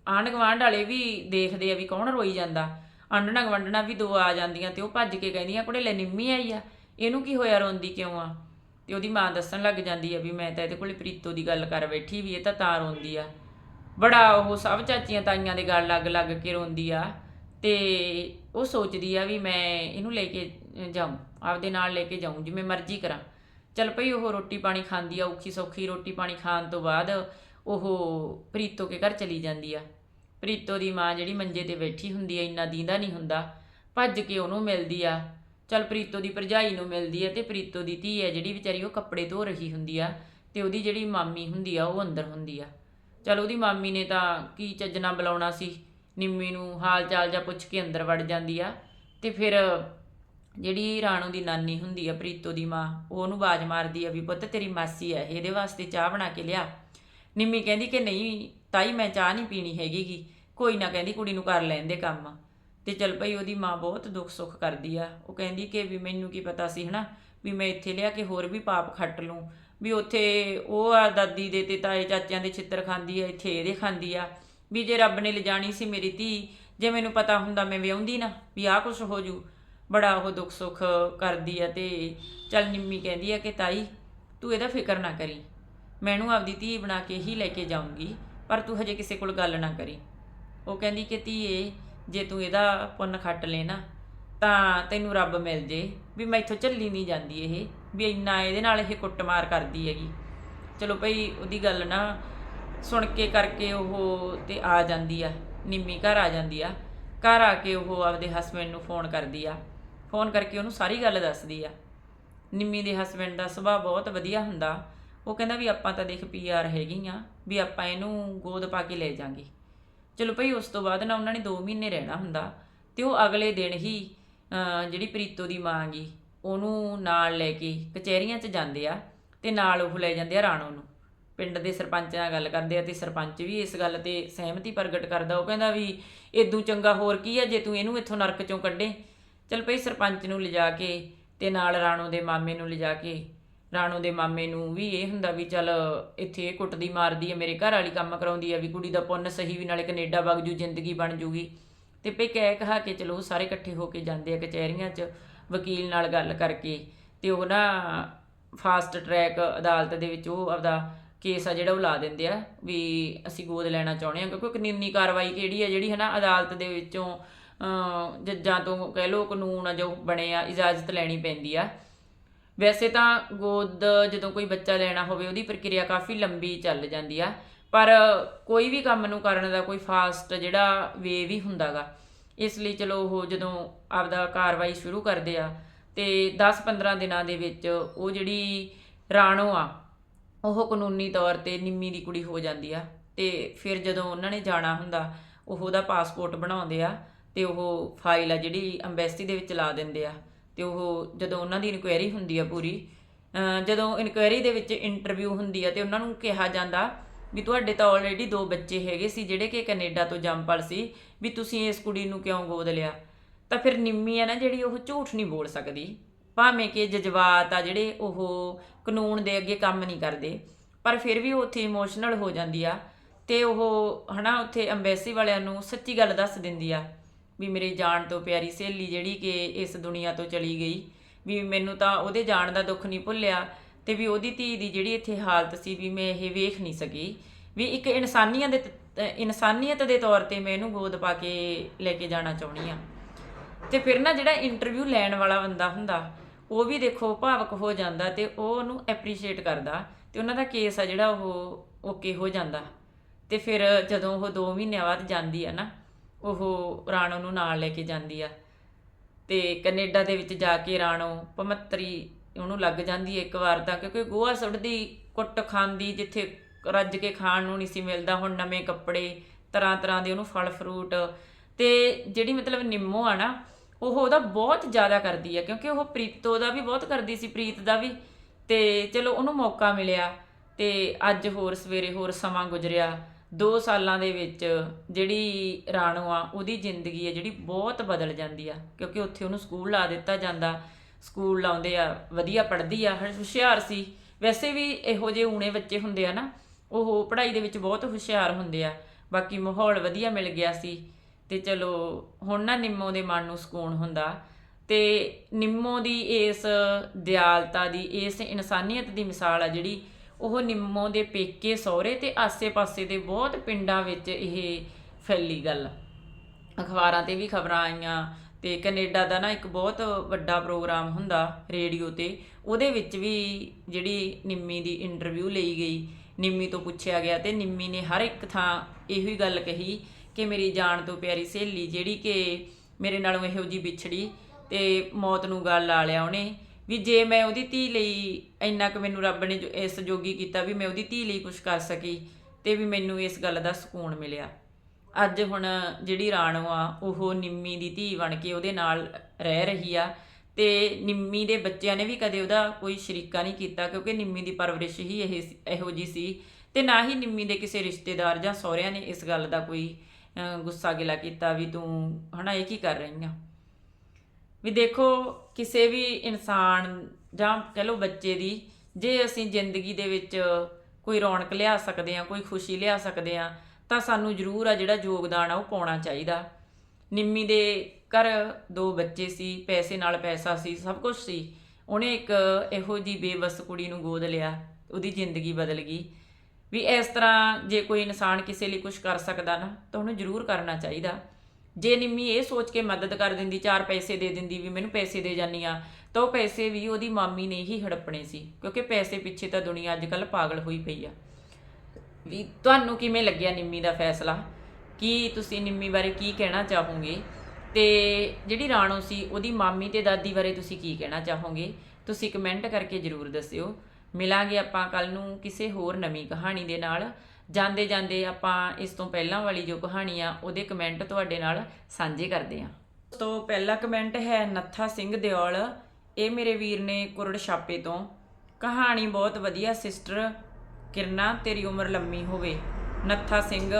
ਆਂਢ ਗੁਆਂਢ ਵਾਲੇ ਵੀ ਦੇਖਦੇ ਆ ਵੀ ਕੌਣ ਰੋਈ ਜਾਂਦਾ। ਆਂਢਣਾ ਗਵੰਡਣਾ ਵੀ ਦੋ ਆ ਜਾਂਦੀਆਂ ਤੇ ਉਹ ਭੱਜ ਕੇ ਕਹਿੰਦੀਆਂ, ਕੁੜੇ, ਲੈ ਨਿੰਮੀ ਆਈ ਆ। ਇਹਨੂੰ ਕੀ ਹੋਇਆ ਰੋਂਦੀ ਕਿਉਂ ਆ? ਤੇ ਉਹਦੀ ਮਾਂ ਦੱਸਣ ਲੱਗ ਜਾਂਦੀ ਆ ਵੀ ਮੈਂ ਤਾਂ ਇਹਦੇ ਕੋਲੇ ਪ੍ਰੀਤੋ ਦੀ ਗੱਲ ਕਰ ਬੈਠੀ ਵੀ ਇਹ ਤਾਂ ਤਾਂ ਰੋਂਦੀ ਆ। ਬੜਾ ਉਹ ਸਭ ਚਾਚੀਆਂ ਤਾਈਆਂ ਦੇ ਗੱਲ ਲੱਗ ਲੱਗ ਕੇ ਰੋਂਦੀ ਆ ਤੇ ਉਹ ਸੋਚਦੀ ਆ ਵੀ ਮੈਂ ਇਹਨੂੰ ਲੈ ਕੇ ਜਾਉਂ ਆਪਦੇ ਨਾਲ ਲੈ ਕੇ ਜਾਉਂ ਜਿਵੇਂ ਮਰਜ਼ੀ ਕਰਾਂ। ਚਲ ਭਈ ਉਹ ਰੋਟੀ ਪਾਣੀ ਖਾਂਦੀ ਆ, ਔਖੀ ਸੌਖੀ ਰੋਟੀ ਪਾਣੀ ਖਾਣ ਤੋਂ ਬਾਅਦ ਉਹ ਪ੍ਰੀਤੋ ਕੇ ਘਰ ਚਲੀ ਜਾਂਦੀ ਆ। ਪ੍ਰੀਤੋ ਦੀ ਮਾਂ ਜਿਹੜੀ ਮੰਜੇ ਤੇ ਬੈਠੀ ਹੁੰਦੀ ਆ, ਇੰਨਾ ਦੀਂਦਾ ਨਹੀਂ ਹੁੰਦਾ। ਭੱਜ ਕੇ ਉਹਨੂੰ ਮਿਲਦੀ ਆ। ਚਲ ਪ੍ਰੀਤੋ ਦੀ ਭਰਜਾਈ ਨੂੰ ਮਿਲਦੀ ਆ ਤੇ ਪ੍ਰੀਤੋ ਦੀ ਧੀ ਆ ਜਿਹੜੀ ਵਿਚਾਰੀ ਉਹ ਕੱਪੜੇ ਧੋ ਰਹੀ ਹੁੰਦੀ ਆ ਤੇ ਉਹਦੀ ਜਿਹੜੀ ਮਾਮੀ ਹੁੰਦੀ ਆ, ਉਹ ਅੰਦਰ ਹੁੰਦੀ ਆ। ਚਲ ਉਹਦੀ ਮਾਮੀ ਨੇ ਤਾਂ ਕੀ ਚੱਜਣਾ ਬੁਲਾਉਣਾ ਸੀ? ਨਿੰਮੀ ਨੂੰ ਹਾਲ ਚਾਲ ਜਾਂ ਪੁੱਛ ਕੇ ਅੰਦਰ ਵੜ ਜਾਂਦੀ ਆ ਤੇ ਫਿਰ ਜਿਹੜੀ ਰਾਣੋ ਦੀ ਨਾਨੀ ਹੁੰਦੀ ਆ, ਪ੍ਰੀਤੋ ਦੀ ਮਾਂ, ਉਹ ਉਹਨੂੰ ਬਾਜ ਮਾਰਦੀ ਆ ਵੀ ਪੁੱਤ ਤੇਰੀ ਮਾਸੀ ਆ, ਇਹਦੇ ਵਾਸਤੇ ਚਾਹ ਬਣਾ ਕੇ ਲਿਆ। ਨਿੰਮੀ ਕਹਿੰਦੀ ਕਿ ਨਹੀਂ, ਤਾਈ ਮੈਂ ਚਾਹ ਨਹੀਂ ਪੀਣੀ ਹੈਗੀਗੀ, ਕੋਈ ਨਾ ਕਹਿੰਦੀ ਕੁੜੀ ਨੂੰ ਕਰ ਲੈਂਦੇ ਕੰਮ। ਤੇ ਚਲ ਭਈ ਉਹਦੀ ਮਾਂ ਬਹੁਤ ਦੁੱਖ ਸੁੱਖ ਕਰਦੀ ਆ। ਉਹ ਕਹਿੰਦੀ ਕਿ ਵੀ ਮੈਨੂੰ ਕੀ ਪਤਾ ਸੀ ਹਨਾ, ਵੀ ਮੈਂ ਇੱਥੇ ਲਿਆ ਕੇ ਹੋਰ ਵੀ ਪਾਪ ਖੱਟ ਲੂੰ। ਵੀ ਉੱਥੇ ਉਹ ਆ ਦਾਦੀ ਦੇ ਤੇ ਤਾਏ ਚਾਚਿਆਂ ਦੇ ਛਿੱਤਰ ਖਾਂਦੀ ਆ, ਇੱਥੇ ਇਹਦੇ ਖਾਂਦੀ ਆ। ਵੀ ਜੇ ਰੱਬ ਨੇ ਲਿਜਾਣੀ ਸੀ ਮੇਰੀ ਧੀ, ਜੇ ਮੈਨੂੰ ਪਤਾ ਹੁੰਦਾ ਮੈਂ ਵਿਆਹੁੰਦੀ ਨਾ, ਵੀ ਆਹ ਕੁਝ ਹੋ ਜੂ। ਬੜਾ ਉਹ ਦੁੱਖ ਸੁੱਖ ਕਰਦੀ ਆ ਤੇ ਚੱਲ ਨਿੰਮੀ ਕਹਿੰਦੀ ਆ ਕਿ ਤਾਈ, ਤੂੰ ਇਹਦਾ ਫਿਕਰ ਨਾ ਕਰੀ। ਮੈਨੂੰ ਆਪਦੀ ਧੀ ਬਣਾ ਕੇ ਹੀ ਲੈ ਕੇ ਜਾਊਂਗੀ, ਪਰ ਤੂੰ ਹਜੇ ਕਿਸੇ ਕੋਲ ਗੱਲ ਨਾ ਕਰੀ। ਉਹ ਕਹਿੰਦੀ ਕਿ ਧੀਏ, ਜੇ ਤੂੰ ਇਹਦਾ ਪੁੰਨ ਖੱਟ ਲੈ ਨਾ, ਤਾਂ ਤੈਨੂੰ ਰੱਬ ਮਿਲ ਜੇ, ਵੀ ਮੈਥੋਂ ਝੱਲੀ ਨਹੀਂ ਜਾਂਦੀ ਇਹ, ਵੀ ਇੰਨਾ ਇਹਦੇ ਨਾਲ ਇਹ ਕੁੱਟਮਾਰ ਕਰਦੀ ਹੈਗੀ। ਚਲੋ ਭਈ, ਉਹਦੀ ਗੱਲ ਨਾ ਸੁਣ ਕੇ ਕਰਕੇ ਉਹ ਤੇ ਆ ਜਾਂਦੀ ਆ, ਨਿੰਮੀ ਘਰ ਆ ਜਾਂਦੀ ਆ। ਘਰ ਆ ਕੇ ਉਹ ਆਪਦੇ ਹਸਬੰਡ ਨੂੰ ਫੋਨ ਕਰਦੀ ਆ। ਫੋਨ ਕਰਕੇ ਉਹਨੂੰ ਸਾਰੀ ਗੱਲ ਦੱਸਦੀ ਆ। ਨਿੰਮੀ ਦੇ ਹਸਬੰਡ ਦਾ ਸੁਭਾਅ ਬਹੁਤ ਵਧੀਆ ਹੁੰਦਾ। ਉਹ ਕਹਿੰਦਾ ਵੀ ਆਪਾਂ ਤਾਂ ਦੇਖ ਪੀਆਰ ਹੈਗੀਆਂ ਵੀ ਆਪਾਂ ਇਹਨੂੰ ਗੋਦ ਪਾ ਕੇ ਲੈ ਜਾਾਂਗੇ। ਚਲੋ ਭਈ ਉਸ ਤੋਂ ਬਾਅਦ ਨਾ ਉਹਨਾਂ ਨੇ 2 ਮਹੀਨੇ ਰਹਿਣਾ ਹੁੰਦਾ ਤੇ ਉਹ ਅਗਲੇ ਦਿਨ ਹੀ ਜਿਹੜੀ ਪ੍ਰੀਤੋ ਦੀ ਮਾਂ ਗਈ ਉਹਨੂੰ ਨਾਲ ਲੈ ਕੇ ਕਚਹਿਰੀਆਂ 'ਚ ਜਾਂਦੇ ਆ ਤੇ ਨਾਲ ਉਹ ਲੈ ਜਾਂਦੇ ਆ ਰਾਣੋ ਨੂੰ। ਪਿੰਡ ਦੇ ਸਰਪੰਚ ਨਾਲ ਗੱਲ ਕਰਦੇ ਆ ਤੇ ਸਰਪੰਚ ਵੀ ਇਸ ਗੱਲ ਤੇ ਸਹਿਮਤੀ ਪ੍ਰਗਟ ਕਰਦਾ, ਉਹ ਕਹਿੰਦਾ ਵੀ ਇਦੋਂ ਚੰਗਾ ਹੋਰ ਕੀ ਆ ਜੇ ਤੂੰ ਇਹਨੂੰ ਇੱਥੋਂ ਨਰਕ ਚੋਂ ਕੱਢੇ। ਚਲ ਭਈ ਸਰਪੰਚ ਨੂੰ ਲਿਜਾ ਕੇ ਤੇ ਨਾਲ ਰਾਣੋ ਦੇ ਮਾਮੇ ਨੂੰ ਲਿਜਾ ਕੇ, ਰਾਣੋ ਦੇ ਮਾਮੇ ਨੂੰ ਵੀ ਇਹ ਹੁੰਦਾ ਵੀ ਚੱਲ ਇੱਥੇ ਇਹ ਕੁੱਟਦੀ ਮਾਰਦੀ ਹੈ ਮੇਰੇ ਘਰ ਵਾਲੀ ਕੰਮ ਕਰਾਉਂਦੀ ਹੈ ਵੀ ਕੁੜੀ ਦਾ ਪੁੰਨ ਸਹੀ ਵੀ ਨਾਲੇ ਕੈਨੇਡਾ ਵਗ ਜੂ, ਜ਼ਿੰਦਗੀ ਬਣ ਜੂਗੀ। ਤੇ ਭਈ ਕਹਿ ਕਹਾ ਕੇ ਚਲੋ ਸਾਰੇ ਇਕੱਠੇ ਹੋ ਕੇ ਜਾਂਦੇ ਆ ਕਚਹਿਰੀਆਂ 'ਚ ਵਕੀਲ ਨਾਲ ਗੱਲ ਕਰਕੇ ਤੇ ਉਹ ਨਾ ਫਾਸਟ ਟਰੈਕ ਅਦਾਲਤ ਦੇ ਵਿੱਚ ਉਹ ਆਪਦਾ ਕੇਸ ਆ ਜਿਹੜਾ ਉਹ ਲਾ ਦਿੰਦੇ ਆ ਵੀ ਅਸੀਂ ਗੋਦ ਲੈਣਾ ਚਾਹੁੰਦੇ ਹਾਂ, ਕਿਉਂਕਿ ਕਾਨੂੰਨੀ ਕਾਰਵਾਈ ਕਿਹੜੀ ਆ ਜਿਹੜੀ ਹੈ ਨਾ ਅਦਾਲਤ ਦੇ ਵਿੱਚੋਂ ਜੱਜਾਂ ਤੋਂ ਕਹਿ ਲਓ ਕਾਨੂੰਨ ਆ ਜੋ ਬਣੇ ਆ, ਇਜਾਜ਼ਤ ਲੈਣੀ ਪੈਂਦੀ ਆ। ਵੈਸੇ ਤਾਂ ਗੋਦ ਜਦੋਂ ਕੋਈ ਬੱਚਾ ਲੈਣਾ ਹੋਵੇ, ਉਹਦੀ ਪ੍ਰਕਿਰਿਆ ਕਾਫੀ ਲੰਬੀ ਚੱਲ ਜਾਂਦੀ ਆ, ਪਰ ਕੋਈ ਵੀ ਕੰਮ ਨੂੰ ਕਰਨ ਦਾ ਕੋਈ ਫਾਸਟ ਜਿਹੜਾ ਵੇ ਵੀ ਹੁੰਦਾਗਾ ਇਸ ਲਈ ਚਲੋ ਉਹ ਜਦੋਂ ਆਪਦਾ ਕਾਰਵਾਈ ਸ਼ੁਰੂ ਕਰਦੇ ਆ, ਤੇ 10-15 ਦਿਨਾਂ ਦੇ ਵਿੱਚ ਉਹ ਜਿਹੜੀ ਰਾਣੋ ਆ ਉਹ ਕਾਨੂੰਨੀ ਤੌਰ ਤੇ ਨਿੰਮੀ ਦੀ ਕੁੜੀ ਹੋ ਜਾਂਦੀ ਆ। ਤੇ ਫਿਰ ਜਦੋਂ ਉਹਨਾਂ ਨੇ ਜਾਣਾ ਹੁੰਦਾ, ਉਹ ਉਹਦਾ ਪਾਸਪੋਰਟ ਬਣਾਉਂਦੇ ਆ ਤੇ ਉਹ ਫਾਈਲ ਆ ਜਿਹੜੀ ਐਮਬੈਸੀ ਦੇ ਵਿੱਚ ਲਾ ਦਿੰਦੇ ਆ। ਤੇ ਉਹ ਜਦੋਂ ਉਹਨਾਂ ਦੀ ਇਨਕੁਆਇਰੀ ਹੁੰਦੀ ਆ ਪੂਰੀ ਜਦੋਂ ਇਨਕੁਆਇਰੀ ਦੇ ਵਿੱਚ ਇੰਟਰਵਿਊ ਹੁੰਦੀ ਆ ਤੇ ਉਹਨਾਂ ਨੂੰ ਕਿਹਾ ਜਾਂਦਾ ਵੀ ਤੁਹਾਡੇ ਤਾਂ ਆਲਰੇਡੀ ਦੋ ਬੱਚੇ ਹੈਗੇ ਸੀ ਜਿਹੜੇ ਕਿ ਕੈਨੇਡਾ ਤੋਂ ਜੰਮਪਲ ਸੀ, ਵੀ ਤੁਸੀਂ ਇਸ ਕੁੜੀ ਨੂੰ ਕਿਉਂ ਗੋਦ ਲਿਆ? ਤਾਂ ਫਿਰ ਨਿੰਮੀ ਆ ਨਾ ਜਿਹੜੀ ਉਹ ਝੂਠ ਨਹੀਂ ਬੋਲ ਸਕਦੀ। ਭਾਵੇਂ ਕਿ ਜਜ਼ਬਾਤ ਆ ਜਿਹੜੇ ਉਹ ਕਾਨੂੰਨ ਦੇ ਅੱਗੇ ਕੰਮ ਨਹੀਂ ਕਰਦੇ, ਪਰ ਫਿਰ ਵੀ ਉਹ ਉੱਥੇ ਇਮੋਸ਼ਨਲ ਹੋ ਜਾਂਦੀ ਆ ਤੇ ਉਹ ਹਨਾ ਉੱਥੇ ਐਮਬੈਸੀ ਵਾਲਿਆਂ ਨੂੰ ਸੱਚੀ ਗੱਲ ਦੱਸ ਦਿੰਦੀ ਆ ਵੀ ਮੇਰੇ ਜਾਣ ਤੋਂ ਪਿਆਰੀ ਸਹੇਲੀ ਜਿਹੜੀ ਕਿ ਇਸ ਦੁਨੀਆ ਤੋਂ ਚਲੀ ਗਈ, ਵੀ ਮੈਨੂੰ ਤਾਂ ਉਹਦੇ ਜਾਣ ਦਾ ਦੁੱਖ ਨਹੀਂ ਭੁੱਲਿਆ ਤੇ ਵੀ ਉਹਦੀ ਧੀ ਦੀ ਜਿਹੜੀ ਇੱਥੇ ਹਾਲਤ ਸੀ ਵੀ ਮੈਂ ਇਹ ਵੇਖ ਨਹੀਂ ਸਕੀ, ਵੀ ਇੱਕ ਇਨਸਾਨੀਅਤ ਦੇ ਇਨਸਾਨੀਅਤ ਦੇ ਤੌਰ ਤੇ ਮੈਂ ਇਹਨੂੰ ਗੋਦ ਪਾ ਕੇ ਲੈ ਕੇ ਜਾਣਾ ਚਾਹੁੰਦੀ ਆ। ਤੇ ਫਿਰ ਨਾ ਜਿਹੜਾ ਇੰਟਰਵਿਊ ਲੈਣ ਵਾਲਾ ਬੰਦਾ ਹੁੰਦਾ ਉਹ ਵੀ ਦੇਖੋ ਭਾਵਕ ਹੋ ਜਾਂਦਾ ਤੇ ਉਹ ਉਹਨੂੰ ਐਪਰੀਸ਼ੀਏਟ ਕਰਦਾ ਤੇ ਉਹਨਾਂ ਦਾ ਕੇਸ ਆ ਜਿਹੜਾ ਉਹ ਓਕੇ ਹੋ ਜਾਂਦਾ। ਤੇ ਫਿਰ ਜਦੋਂ ਉਹ 2 ਮਹੀਨਿਆਂ ਬਾਅਦ ਜਾਂਦੀ ਆ ਨਾ, ਉਹ ਰਾਣੋ ਨੂੰ ਨਾਲ ਲੈ ਕੇ ਜਾਂਦੀ ਆ। ਤੇ ਕੈਨੇਡਾ ਦੇ ਵਿੱਚ ਜਾ ਕੇ ਰਾਣੋ ਪਮੱਤਰੀ ਉਹਨੂੰ ਲੱਗ ਜਾਂਦੀ ਹੈ ਇੱਕ ਵਾਰ ਤਾਂ, ਕਿਉਂਕਿ ਗੋਹਾ ਸੁੱਟਦੀ, ਕੁੱਟ ਖਾਂਦੀ, ਜਿੱਥੇ ਰੱਜ ਕੇ ਖਾਣ ਨੂੰ ਨਹੀਂ ਸੀ ਮਿਲਦਾ, ਹੁਣ ਨਵੇਂ ਕੱਪੜੇ ਤਰ੍ਹਾਂ ਤਰ੍ਹਾਂ ਦੇ ਉਹਨੂੰ ਫਲ ਫਰੂਟ ਤੇ ਜਿਹੜੀ ਮਤਲਬ ਨਿੰਮੋ ਆ ਨਾ ਉਹ ਉਹਦਾ ਬਹੁਤ ਜ਼ਿਆਦਾ ਕਰਦੀ ਆ, ਕਿਉਂਕਿ ਉਹ ਪ੍ਰੀਤੋ ਦਾ ਵੀ ਬਹੁਤ ਕਰਦੀ ਸੀ, ਪ੍ਰੀਤ ਦਾ ਵੀ। ਤੇ ਚਲੋ ਉਹਨੂੰ ਮੌਕਾ ਮਿਲਿਆ ਤੇ ਅੱਜ ਹੋਰ ਸਵੇਰੇ ਹੋਰ ਸਮਾਂ ਗੁਜ਼ਰਿਆ। 2 ਸਾਲਾਂ ਦੇ ਵਿੱਚ ਜਿਹੜੀ ਰਾਣੋ ਆ, ਉਹਦੀ ਜ਼ਿੰਦਗੀ ਆ ਜਿਹੜੀ ਬਹੁਤ ਬਦਲ ਜਾਂਦੀ ਆ, ਕਿਉਂਕਿ ਉੱਥੇ ਉਹਨੂੰ ਸਕੂਲ ਲਾ ਦਿੱਤਾ ਜਾਂਦਾ। ਸਕੂਲ ਲਾਉਂਦੇ ਆ, ਵਧੀਆ ਪੜ੍ਹਦੀ ਆ ਹੁਸ਼ਿਆਰ ਸੀ। ਵੈਸੇ ਵੀ ਇਹੋ ਜਿਹੇ ਊਣੇ ਬੱਚੇ ਹੁੰਦੇ ਆ ਨਾ, ਉਹ ਪੜ੍ਹਾਈ ਦੇ ਵਿੱਚ ਬਹੁਤ ਹੁਸ਼ਿਆਰ ਹੁੰਦੇ ਆ। ਬਾਕੀ ਮਾਹੌਲ ਵਧੀਆ ਮਿਲ ਗਿਆ ਸੀ। ਤੇ ਚਲੋ, ਹੁਣ ਨਾ ਨਿੰਮੋ ਦੇ ਮਨ ਨੂੰ ਸਕੂਨ ਹੁੰਦਾ। ਤੇ ਨਿੰਮੋ ਦੀ ਇਸ ਦਿਆਲਤਾ ਦੀ, ਇਸ ਇਨਸਾਨੀਅਤ ਦੀ ਮਿਸਾਲ ਆ ਜਿਹੜੀ, ਉਹ ਨਿੰਮੋ ਦੇ ਪੇਕੇ, ਸਹੁਰੇ ਤੇ ਆਸੇ-ਪਾਸੇ ਦੇ ਬਹੁਤ ਪਿੰਡਾਂ ਵਿੱਚ ਇਹ ਫੈਲੀ ਗੱਲ। ਅਖਬਾਰਾਂ ਤੇ ਵੀ ਖਬਰਾਂ ਆਈਆਂ ਤੇ ਕੈਨੇਡਾ ਦਾ ਨਾ ਇੱਕ ਬਹੁਤ ਵੱਡਾ ਪ੍ਰੋਗਰਾਮ ਹੁੰਦਾ ਰੇਡੀਓ ਤੇ, ਉਹਦੇ ਵਿੱਚ ਵੀ ਜਿਹੜੀ ਨਿੰਮੀ ਦੀ ਇੰਟਰਵਿਊ ਲਈ ਗਈ। ਨਿੰਮੀ ਤੋਂ ਪੁੱਛਿਆ ਗਿਆ ਤੇ ਨਿੰਮੀ ਨੇ ਹਰ ਇੱਕ ਥਾਂ ਇਹੋ ਹੀ ਗੱਲ ਕਹੀ ਕਿ ਮੇਰੀ ਜਾਨ ਤੋਂ ਪਿਆਰੀ ਸਹੇਲੀ ਜਿਹੜੀ ਕਿ ਮੇਰੇ ਨਾਲੋਂ ਇਹੋ ਜੀ ਵਿਛੜੀ ਤੇ ਮੌਤ ਨੂੰ ਗੱਲ ਲਾ ਲਿਆ ਉਹਨੇ, ਵੀ ਜੇ ਮੈਂ ਉਹਦੀ ਧੀ ਲਈ ਇੰਨਾ ਕੁ ਮੈਨੂੰ ਰੱਬ ਨੇ ਜੋ ਇਸ ਜੋਗੀ ਕੀਤਾ ਵੀ ਮੈਂ ਉਹਦੀ ਧੀ ਲਈ ਕੁਝ ਕਰ ਸਕੀ ਤੇ ਵੀ ਮੈਨੂੰ ਇਸ ਗੱਲ ਦਾ ਸਕੂਨ ਮਿਲਿਆ। ਅੱਜ ਹੁਣ ਜਿਹੜੀ ਰਾਣੋ ਆ, ਉਹ ਨਿੰਮੀ ਦੀ ਧੀ ਬਣ ਕੇ ਉਹਦੇ ਨਾਲ ਰਹਿ ਰਹੀ ਆ ਤੇ ਨਿੰਮੀ ਦੇ ਬੱਚਿਆਂ ਨੇ ਵੀ ਕਦੇ ਉਹਦਾ ਕੋਈ ਸ਼ਰੀਕਾ ਨਹੀਂ ਕੀਤਾ ਕਿਉਂਕਿ ਨਿੰਮੀ ਦੀ ਪਰਵਰਿਸ਼ ਹੀ ਇਹ ਇਹੋ ਜੀ ਸੀ ਤੇ ਨਾ ਹੀ ਨਿੰਮੀ ਦੇ ਕਿਸੇ ਰਿਸ਼ਤੇਦਾਰ ਜਾਂ ਸਹੁਰਿਆਂ ਨੇ ਇਸ ਗੱਲ ਦਾ ਕੋਈ ਗੁੱਸਾ ਗਿਲਾ ਕੀਤਾ ਵੀ ਤੂੰ, ਹਨਾ, ਇਹ ਕੀ ਕਰ ਰਹੀ ਆ ਵੀ ਦੇਖੋ, ਕਿਸੇ ਵੀ ਇਨਸਾਨ ਜਾਂ ਕਹ ਲਓ ਬੱਚੇ ਦੀ, ਜੇ ਅਸੀਂ ਜ਼ਿੰਦਗੀ ਦੇ ਵਿੱਚ ਕੋਈ ਰੌਣਕ ਲਿਆ ਸਕਦੇ ਆ ਕੋਈ ਖੁਸ਼ੀ ਲਿਆ ਸਕਦੇ ਆ ਤਾਂ ਸਾਨੂੰ ਜ਼ਰੂਰ ਆ ਜਿਹੜਾ ਯੋਗਦਾਨ ਆ, ਉਹ ਪਾਉਣਾ ਚਾਹੀਦਾ। ਨਿੰਮੀ ਦੇ ਘਰ ਦੋ ਬੱਚੇ ਸੀ, ਪੈਸੇ ਨਾਲ ਪੈਸਾ ਸੀ, ਸਭ ਕੁਝ ਸੀ। ਉਹਨੇ ਇੱਕ ਇਹੋ ਜੀ ਬੇਵਸ ਕੁੜੀ ਨੂੰ ਗੋਦ ਲਿਆ, ਉਹਦੀ ਜ਼ਿੰਦਗੀ ਬਦਲ ਗਈ। ਵੀ ਇਸ ਤਰ੍ਹਾਂ ਜੇ ਕੋਈ ਇਨਸਾਨ ਕਿਸੇ ਲਈ ਕੁਝ ਕਰ ਸਕਦਾ ਨਾ, ਤਾਂ ਉਹਨੂੰ ਜ਼ਰੂਰ ਕਰਨਾ ਚਾਹੀਦਾ। ਜੇ ਨਿੰਮੀ ਇਹ ਸੋਚ ਕੇ ਮਦਦ ਕਰ ਦਿੰਦੀ, ਚਾਰ ਪੈਸੇ ਦੇ ਦਿੰਦੀ ਵੀ ਮੈਨੂੰ ਪੈਸੇ ਦੇ ਜਾਨੀ ਆ, ਤਾਂ ਉਹ ਪੈਸੇ ਵੀ ਉਹਦੀ ਮਾਮੀ ਨੇ ਹੀ ਹੜੱਪਣੇ ਸੀ, ਕਿਉਂਕਿ ਪੈਸੇ ਪਿੱਛੇ ਤਾਂ ਦੁਨੀਆ ਅੱਜ ਕੱਲ ਪਾਗਲ ਹੋਈ ਪਈ ਆ। ਵੀ ਤੁਹਾਨੂੰ ਕਿਵੇਂ ਲੱਗਿਆ ਨਿੰਮੀ ਦਾ ਫੈਸਲਾ? ਕੀ ਤੁਸੀਂ ਨਿੰਮੀ ਬਾਰੇ ਕੀ ਕਹਿਣਾ ਚਾਹੋਗੇ? ਤੇ ਜਿਹੜੀ ਰਾਣੋ ਸੀ, ਉਹਦੀ ਮਾਮੀ ਤੇ ਦਾਦੀ ਬਾਰੇ ਤੁਸੀਂ ਕੀ ਕਹਿਣਾ ਚਾਹੋਗੇ? ਤੁਸੀਂ ਕਮੈਂਟ ਕਰਕੇ ਜਰੂਰ ਦੱਸਿਓ। ਮਿਲਾਂਗੇ ਆਪਾਂ ਕੱਲ ਨੂੰ ਕਿਸੇ ਹੋਰ ਨਵੀਂ ਕਹਾਣੀ ਦੇ ਨਾਲ। ਜਾਂਦੇ ਜਾਂਦੇ ਆਪਾਂ ਇਸ ਤੋਂ ਪਹਿਲਾਂ ਵਾਲੀ ਜੋ ਕਹਾਣੀ ਆ, ਉਹਦੇ ਕਮੈਂਟ ਤੁਹਾਡੇ ਨਾਲ ਸਾਂਝੇ ਕਰਦੇ ਹਾਂ। ਤੋਂ ਪਹਿਲਾ ਕਮੈਂਟ ਹੈ, ਨੱਥਾ ਸਿੰਘ ਦਿਓਲ। ਇਹ ਮੇਰੇ ਵੀਰ ਨੇ ਕੁਰੜ ਛਾਪੇ ਤੋਂ। ਕਹਾਣੀ ਬਹੁਤ ਵਧੀਆ, ਸਿਸਟਰ, ਕਿਰਨਾ, ਤੇਰੀ ਉਮਰ ਲੰਮੀ ਹੋਵੇ। ਨੱਥਾ ਸਿੰਘ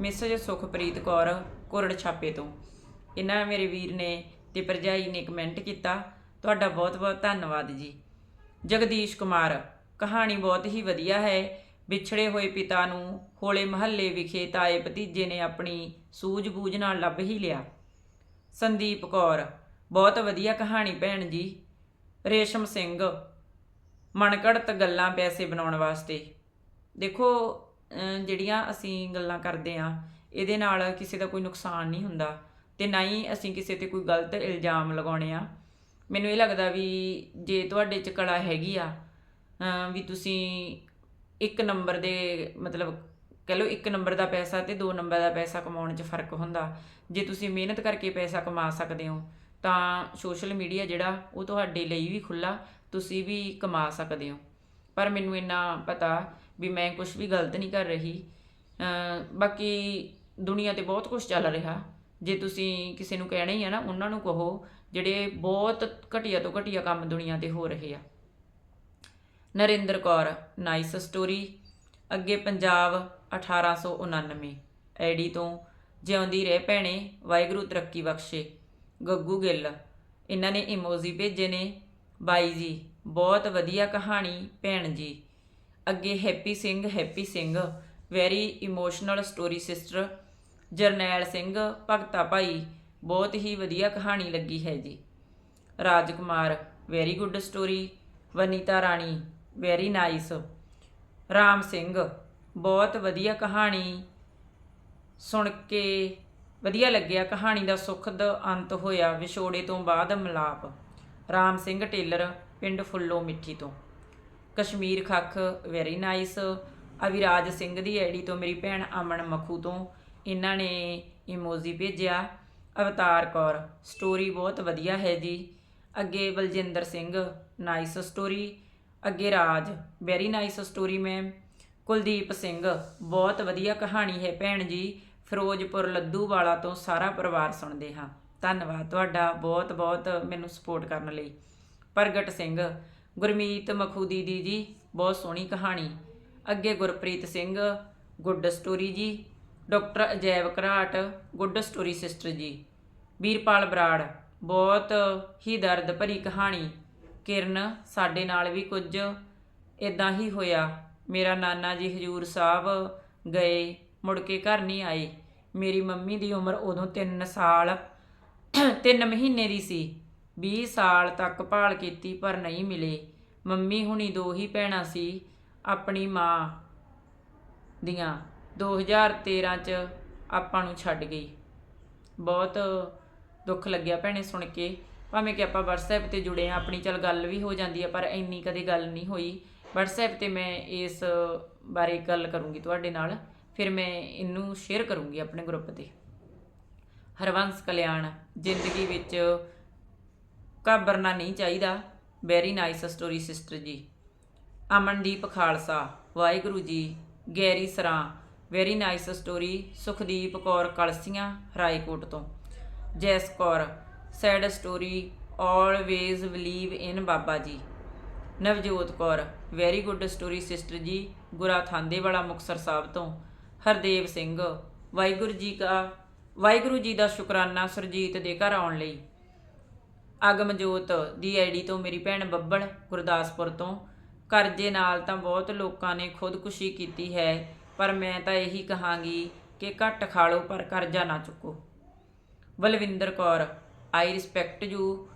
ਮਿਸਜ ਸੁਖਪ੍ਰੀਤ ਕੌਰ, ਕੁਰੜ ਛਾਪੇ ਤੋਂ। ਇਹਨਾਂ ਮੇਰੇ ਵੀਰ ਨੇ ਤੇ ਭਰਜਾਈ ਨੇ ਕਮੈਂਟ ਕੀਤਾ। ਤੁਹਾਡਾ ਬਹੁਤ-ਬਹੁਤ ਧੰਨਵਾਦ ਜੀ। ਜਗਦੀਸ਼ ਕੁਮਾਰ ਕਹਾਣੀ ਬਹੁਤ ਹੀ ਵਧੀਆ ਹੈ। ਵਿਛੜੇ ਹੋਏ ਪਿਤਾ ਨੂੰ ਹੋਲੇ ਮਹੱਲੇ ਵਿਖੇ ਤਾਏ ਭਤੀਜੇ ਨੇ ਆਪਣੀ ਸੂਝ-ਬੂਝ ਨਾਲ ਲੱਭ ਹੀ ਲਿਆ। ਸੰਦੀਪ ਕੌਰ, ਬਹੁਤ ਵਧੀਆ ਕਹਾਣੀ ਭੈਣ ਜੀ। ਰੇਸ਼ਮ ਸਿੰਘ, ਮਣਕੜਤ ਗੱਲਾਂ ਪੈਸੇ ਬਣਾਉਣ ਵਾਸਤੇ। ਦੇਖੋ ਜਿਹੜੀਆਂ ਅਸੀਂ ਗੱਲਾਂ ਕਰਦੇ ਆ ਇਹਦੇ ਨਾਲ ਕਿਸੇ ਦਾ ਕੋਈ ਨੁਕਸਾਨ ਨਹੀਂ ਹੁੰਦਾ ਤੇ ਨਾ ਹੀ ਅਸੀਂ ਕਿਸੇ ਤੇ ਕੋਈ ਗਲਤ ਇਲਜ਼ਾਮ ਲਗਾਉਣੇ ਆ। ਮੈਨੂੰ ਇਹ ਲੱਗਦਾ ਵੀ ਜੇ ਤੁਹਾਡੇ ਚ ਕਲਾ ਹੈਗੀ ਆ ਵੀ ਤੁਸੀਂ ਇੱਕ ਨੰਬਰ ਦੇ ਮਤਲਬ ਕਹ ਲਓ ਇੱਕ ਨੰਬਰ ਦਾ ਪੈਸਾ ਤੇ ਦੋ ਨੰਬਰ ਦਾ ਪੈਸਾ ਕਮਾਉਣ 'ਚ ਫ਼ਰਕ ਹੁੰਦਾ। ਜੇ ਤੁਸੀਂ ਮਿਹਨਤ ਕਰਕੇ ਪੈਸਾ ਕਮਾ ਸਕਦੇ ਹੋ, ਤਾਂ ਸੋਸ਼ਲ ਮੀਡੀਆ ਜਿਹੜਾ ਉਹ ਤੁਹਾਡੇ ਲਈ ਵੀ ਖੁੱਲਾ ਤੁਸੀਂ ਵੀ ਕਮਾ ਸਕਦੇ ਹੋ। ਪਰ ਮੈਨੂੰ ਇੰਨਾ ਪਤਾ ਵੀ ਮੈਂ ਕੁਝ ਵੀ ਗਲਤ ਨਹੀਂ ਕਰ ਰਹੀ। ਬਾਕੀ ਦੁਨੀਆ ਤੇ ਬਹੁਤ ਕੁਝ ਚੱਲ ਰਿਹਾ। ਜੇ ਤੁਸੀਂ ਕਿਸੇ ਨੂੰ ਕਹਿਣਾ ਹੀ ਆ ਨਾ, ਉਹਨਾਂ ਨੂੰ ਕਹੋ, ਜਿਹੜੇ ਬਹੁਤ ਘਟੀਆ ਤੋਂ ਘਟੀਆ ਕੰਮ ਦੁਨੀਆ ਤੇ ਹੋ ਰਹੇ ਆ। ਨਰਿੰਦਰ ਕੌਰ, ਨਾਈਸ ਸਟੋਰੀ, ਅੱਗੇ ਪੰਜਾਬ 1899 ਐਡੀ ਤੋਂ ਜਿਉਂਦੀ ਰਹਿ ਭੈਣੇ, ਵਾਹਿਗੁਰੂ ਤਰੱਕੀ ਬਖਸ਼ੇ। ਗੱਗੂ ਗਿੱਲ, ਇਹਨਾਂ ਨੇ ਇਮੋਜੀ ਭੇਜੇ ਨੇ। ਬਾਈ ਜੀ, ਬਹੁਤ ਵਧੀਆ ਕਹਾਣੀ, ਭੈਣ ਜੀ। ਅੱਗੇ Happy Singh Happy Singh, very emotional story sister. Jarnail Singh, Bhagta Bhai, ਬਹੁਤ ਹੀ ਵਧੀਆ ਕਹਾਣੀ ਲੱਗੀ ਹੈ ਜੀ। Rajkumar, very good story. Vanita Rani very nice Ram Singh, ਬਹੁਤ ਵਧੀਆ ਕਹਾਣੀ ਸੁਣ ਕੇ ਵਧੀਆ ਲੱਗਿਆ। ਕਹਾਣੀ ਦਾ ਸੁਖਦ ਅੰਤ ਹੋਇਆ ਵਿਛੋੜੇ ਤੋਂ ਬਾਅਦ ਮਿਲਾਪ। ਰਾਮ ਸਿੰਘ ਟੇਲਰ ਪਿੰਡ ਫੁੱਲੋ ਮਿੱਠੀ ਤੋਂ। ਕਸ਼ਮੀਰ ਖੱਖ ਵੈਰੀ ਨਾਈਸ ਅਵਿਰਾਜ ਸਿੰਘ ਦੀ ਆਈਡੀ ਤੋਂ ਮੇਰੀ ਭੈਣ ਅਮਨ ਮਖੂ ਤੋਂ ਇਹਨਾਂ ਨੇ ਇਮੋਜੀ ਭੇਜਿਆ। ਅਵਤਾਰ ਕੌਰ ਸਟੋਰੀ ਬਹੁਤ ਵਧੀਆ ਹੈ ਜੀ। ਅੱਗੇ ਬਲਜਿੰਦਰ ਸਿੰਘ ਨਾਈਸ ਸਟੋਰੀ ਅੱਗੇ Raj. Very nice story ma'am Kuldeep Singh, ਬਹੁਤ ਵਧੀਆ ਕਹਾਣੀ ਹੈ ਭੈਣ ਜੀ। ਫਿਰੋਜ਼ਪੁਰ ਲੱਦੂਵਾਲਾ ਤੋਂ ਸਾਰਾ ਪਰਿਵਾਰ ਸੁਣਦੇ ਹਾਂ। ਧੰਨਵਾਦ ਤੁਹਾਡਾ ਬਹੁਤ ਬਹੁਤ ਮੈਨੂੰ ਸਪੋਰਟ ਕਰਨ ਲਈ। ਪ੍ਰਗਟ ਸਿੰਘ, ਗੁਰਮੀਤ ਮਖੂ ਦੀਦੀ ਜੀ, ਬਹੁਤ ਸੋਹਣੀ ਕਹਾਣੀ। ਅੱਗੇ ਗੁਰਪ੍ਰੀਤ ਸਿੰਘ ਗੁੱਡ ਸਟੋਰੀ ਜੀ। Doctor Ajaib Gharat good story sister ਜੀ। ਵੀਰਪਾਲ ਬਰਾੜ, ਬਹੁਤ ਹੀ ਦਰਦ ਭਰੀ ਕਹਾਣੀ। ਕਿਰਨ ਸਾਡੇ ਨਾਲ ਵੀ ਕੁਝ ਇਦਾਂ ਹੀ ਹੋਇਆ। ਮੇਰਾ ਨਾਨਾ ਜੀ ਹਜੂਰ ਸਾਹਿਬ ਗਏ, ਮੁੜ ਕੇ ਘਰ ਨਹੀਂ ਆਏ। ਮੇਰੀ ਮੰਮੀ ਦੀ ਉਮਰ ਉਦੋਂ 3 ਸਾਲ 3 ਮਹੀਨੇ ਦੀ ਸੀ। 20 ਸਾਲ ਤੱਕ ਭਾਲ ਕੀਤੀ ਪਰ ਨਹੀਂ ਮਿਲੇ। ਮੰਮੀ ਹੁਣੀ ਦੋ ਹੀ ਭੈਣਾਂ ਸੀ, ਆਪਣੀ ਮਾਂ ਦੀਆਂ। 2013 ਚ ਆਪਾਂ ਨੂੰ ਛੱਡ ਗਈ। ਬਹੁਤ ਦੁੱਖ ਲੱਗਿਆ ਭੈਣੇ ਸੁਣ ਕੇ। ਭਾਵੇਂ ਕਿ ਆਪਾਂ WhatsApp ਤੇ ਜੁੜੇ ਆ ਆਪਣੀ ਚਲ ਗੱਲ ਵੀ ਹੋ ਜਾਂਦੀ ਆ, ਪਰ ਇੰਨੀ ਕਦੇ ਗੱਲ ਨਹੀਂ ਹੋਈ। WhatsApp ਤੇ ਮੈਂ ਇਸ ਬਾਰੇ ਗੱਲ ਕਰੂੰਗੀ ਤੁਹਾਡੇ ਨਾਲ, ਫਿਰ ਮੈਂ ਇਹਨੂੰ ਸ਼ੇਅਰ ਕਰੂੰਗੀ ਆਪਣੇ ਗਰੁੱਪ ਤੇ। ਹਰਵੰਸ ਕਲਿਆਣ, ਜ਼ਿੰਦਗੀ ਵਿੱਚ ਘਾਬਰਨਾ ਨਹੀਂ ਚਾਹੀਦਾ। ਵੈਰੀ ਨਾਈਸ ਸਟੋਰੀ ਸਿਸਟਰ ਜੀ। Amandeep Khalsa, Waheguru ji, Garry Sran. Very nice story Sukhdeep Kaur Kalsian, Raikot ਤੋਂ। Jas Kaur sad story always believe in Baba ji. Navjot Kaur very good story sister ਜੀ, ਗੁਰਾ ਥਾਂਦੇ ਵਾਲਾ ਮੁਕਸਰ ਸਾਹਿਬ ਤੋਂ। ਹਰਦੇਵ ਸਿੰਘ, ਵਾਹਿਗੁਰੂ ਜੀ ਕਾ, ਵਾਹਿਗੁਰੂ ਜੀ ਦਾ ਸ਼ੁਕਰਾਨਾ ਸੁਰਜੀਤ ਦੇ ਘਰ ਆਉਣ ਲਈ। ਅਗਮਜੋਤ ਦੀ ਆਈਡੀ ਤੋਂ ਮੇਰੀ ਭੈਣ ਬੱਬਲ ਗੁਰਦਾਸਪੁਰ ਤੋਂ। ਕਰਜ਼ੇ ਨਾਲ ਤਾਂ ਬਹੁਤ ਲੋਕਾਂ ਨੇ ਖੁਦਕੁਸ਼ੀ ਕੀਤੀ ਹੈ, ਪਰ ਮੈਂ ਤਾਂ ਇਹੀ ਕਹਾਂਗੀ ਕਿ ਘੱਟ ਖਾ ਲਓ ਪਰ ਕਰਜ਼ਾ ਨਾ ਚੁੱਕੋ। Balwinder Kaur I respect you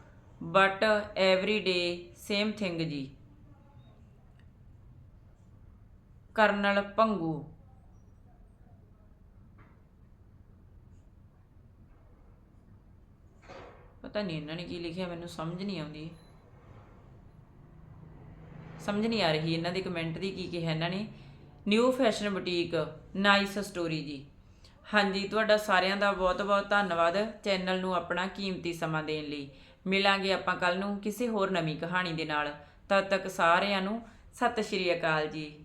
but every day same thing ਜੀ। ਕਰਨਲ ਭੰਗੂ ਪਤਾ ਨਹੀਂ ਇਹਨਾਂ ਨੇ ਕੀ ਲਿਖਿਆ, ਮੈਨੂੰ ਸਮਝ ਨਹੀਂ ਆਉਂਦੀ। ਸਮਝ ਨਹੀਂ ਆ ਰਹੀ ਇਹਨਾਂ ਦੇ ਕਮੈਂਟ ਦੀ ਕੀ ਕਿਹਾ ਇਹਨਾਂ ਨੇ। New fashion boutique nice story ਜੀ। ਹਾਂਜੀ, ਤੁਹਾਡਾ ਸਾਰਿਆਂ ਦਾ ਬਹੁਤ-ਬਹੁਤ ਧੰਨਵਾਦ ਚੈਨਲ ਨੂੰ ਆਪਣਾ ਕੀਮਤੀ ਸਮਾਂ ਦੇਣ ਲਈ। ਮਿਲਾਂਗੇ ਆਪਾਂ ਕੱਲ ਨੂੰ ਕਿਸੇ ਹੋਰ ਨਵੀਂ ਕਹਾਣੀ ਦੇ ਨਾਲ। ਤਦ ਤੱਕ ਸਾਰਿਆਂ ਨੂੰ ਸਤਿ ਸ਼੍ਰੀ ਅਕਾਲ ਜੀ।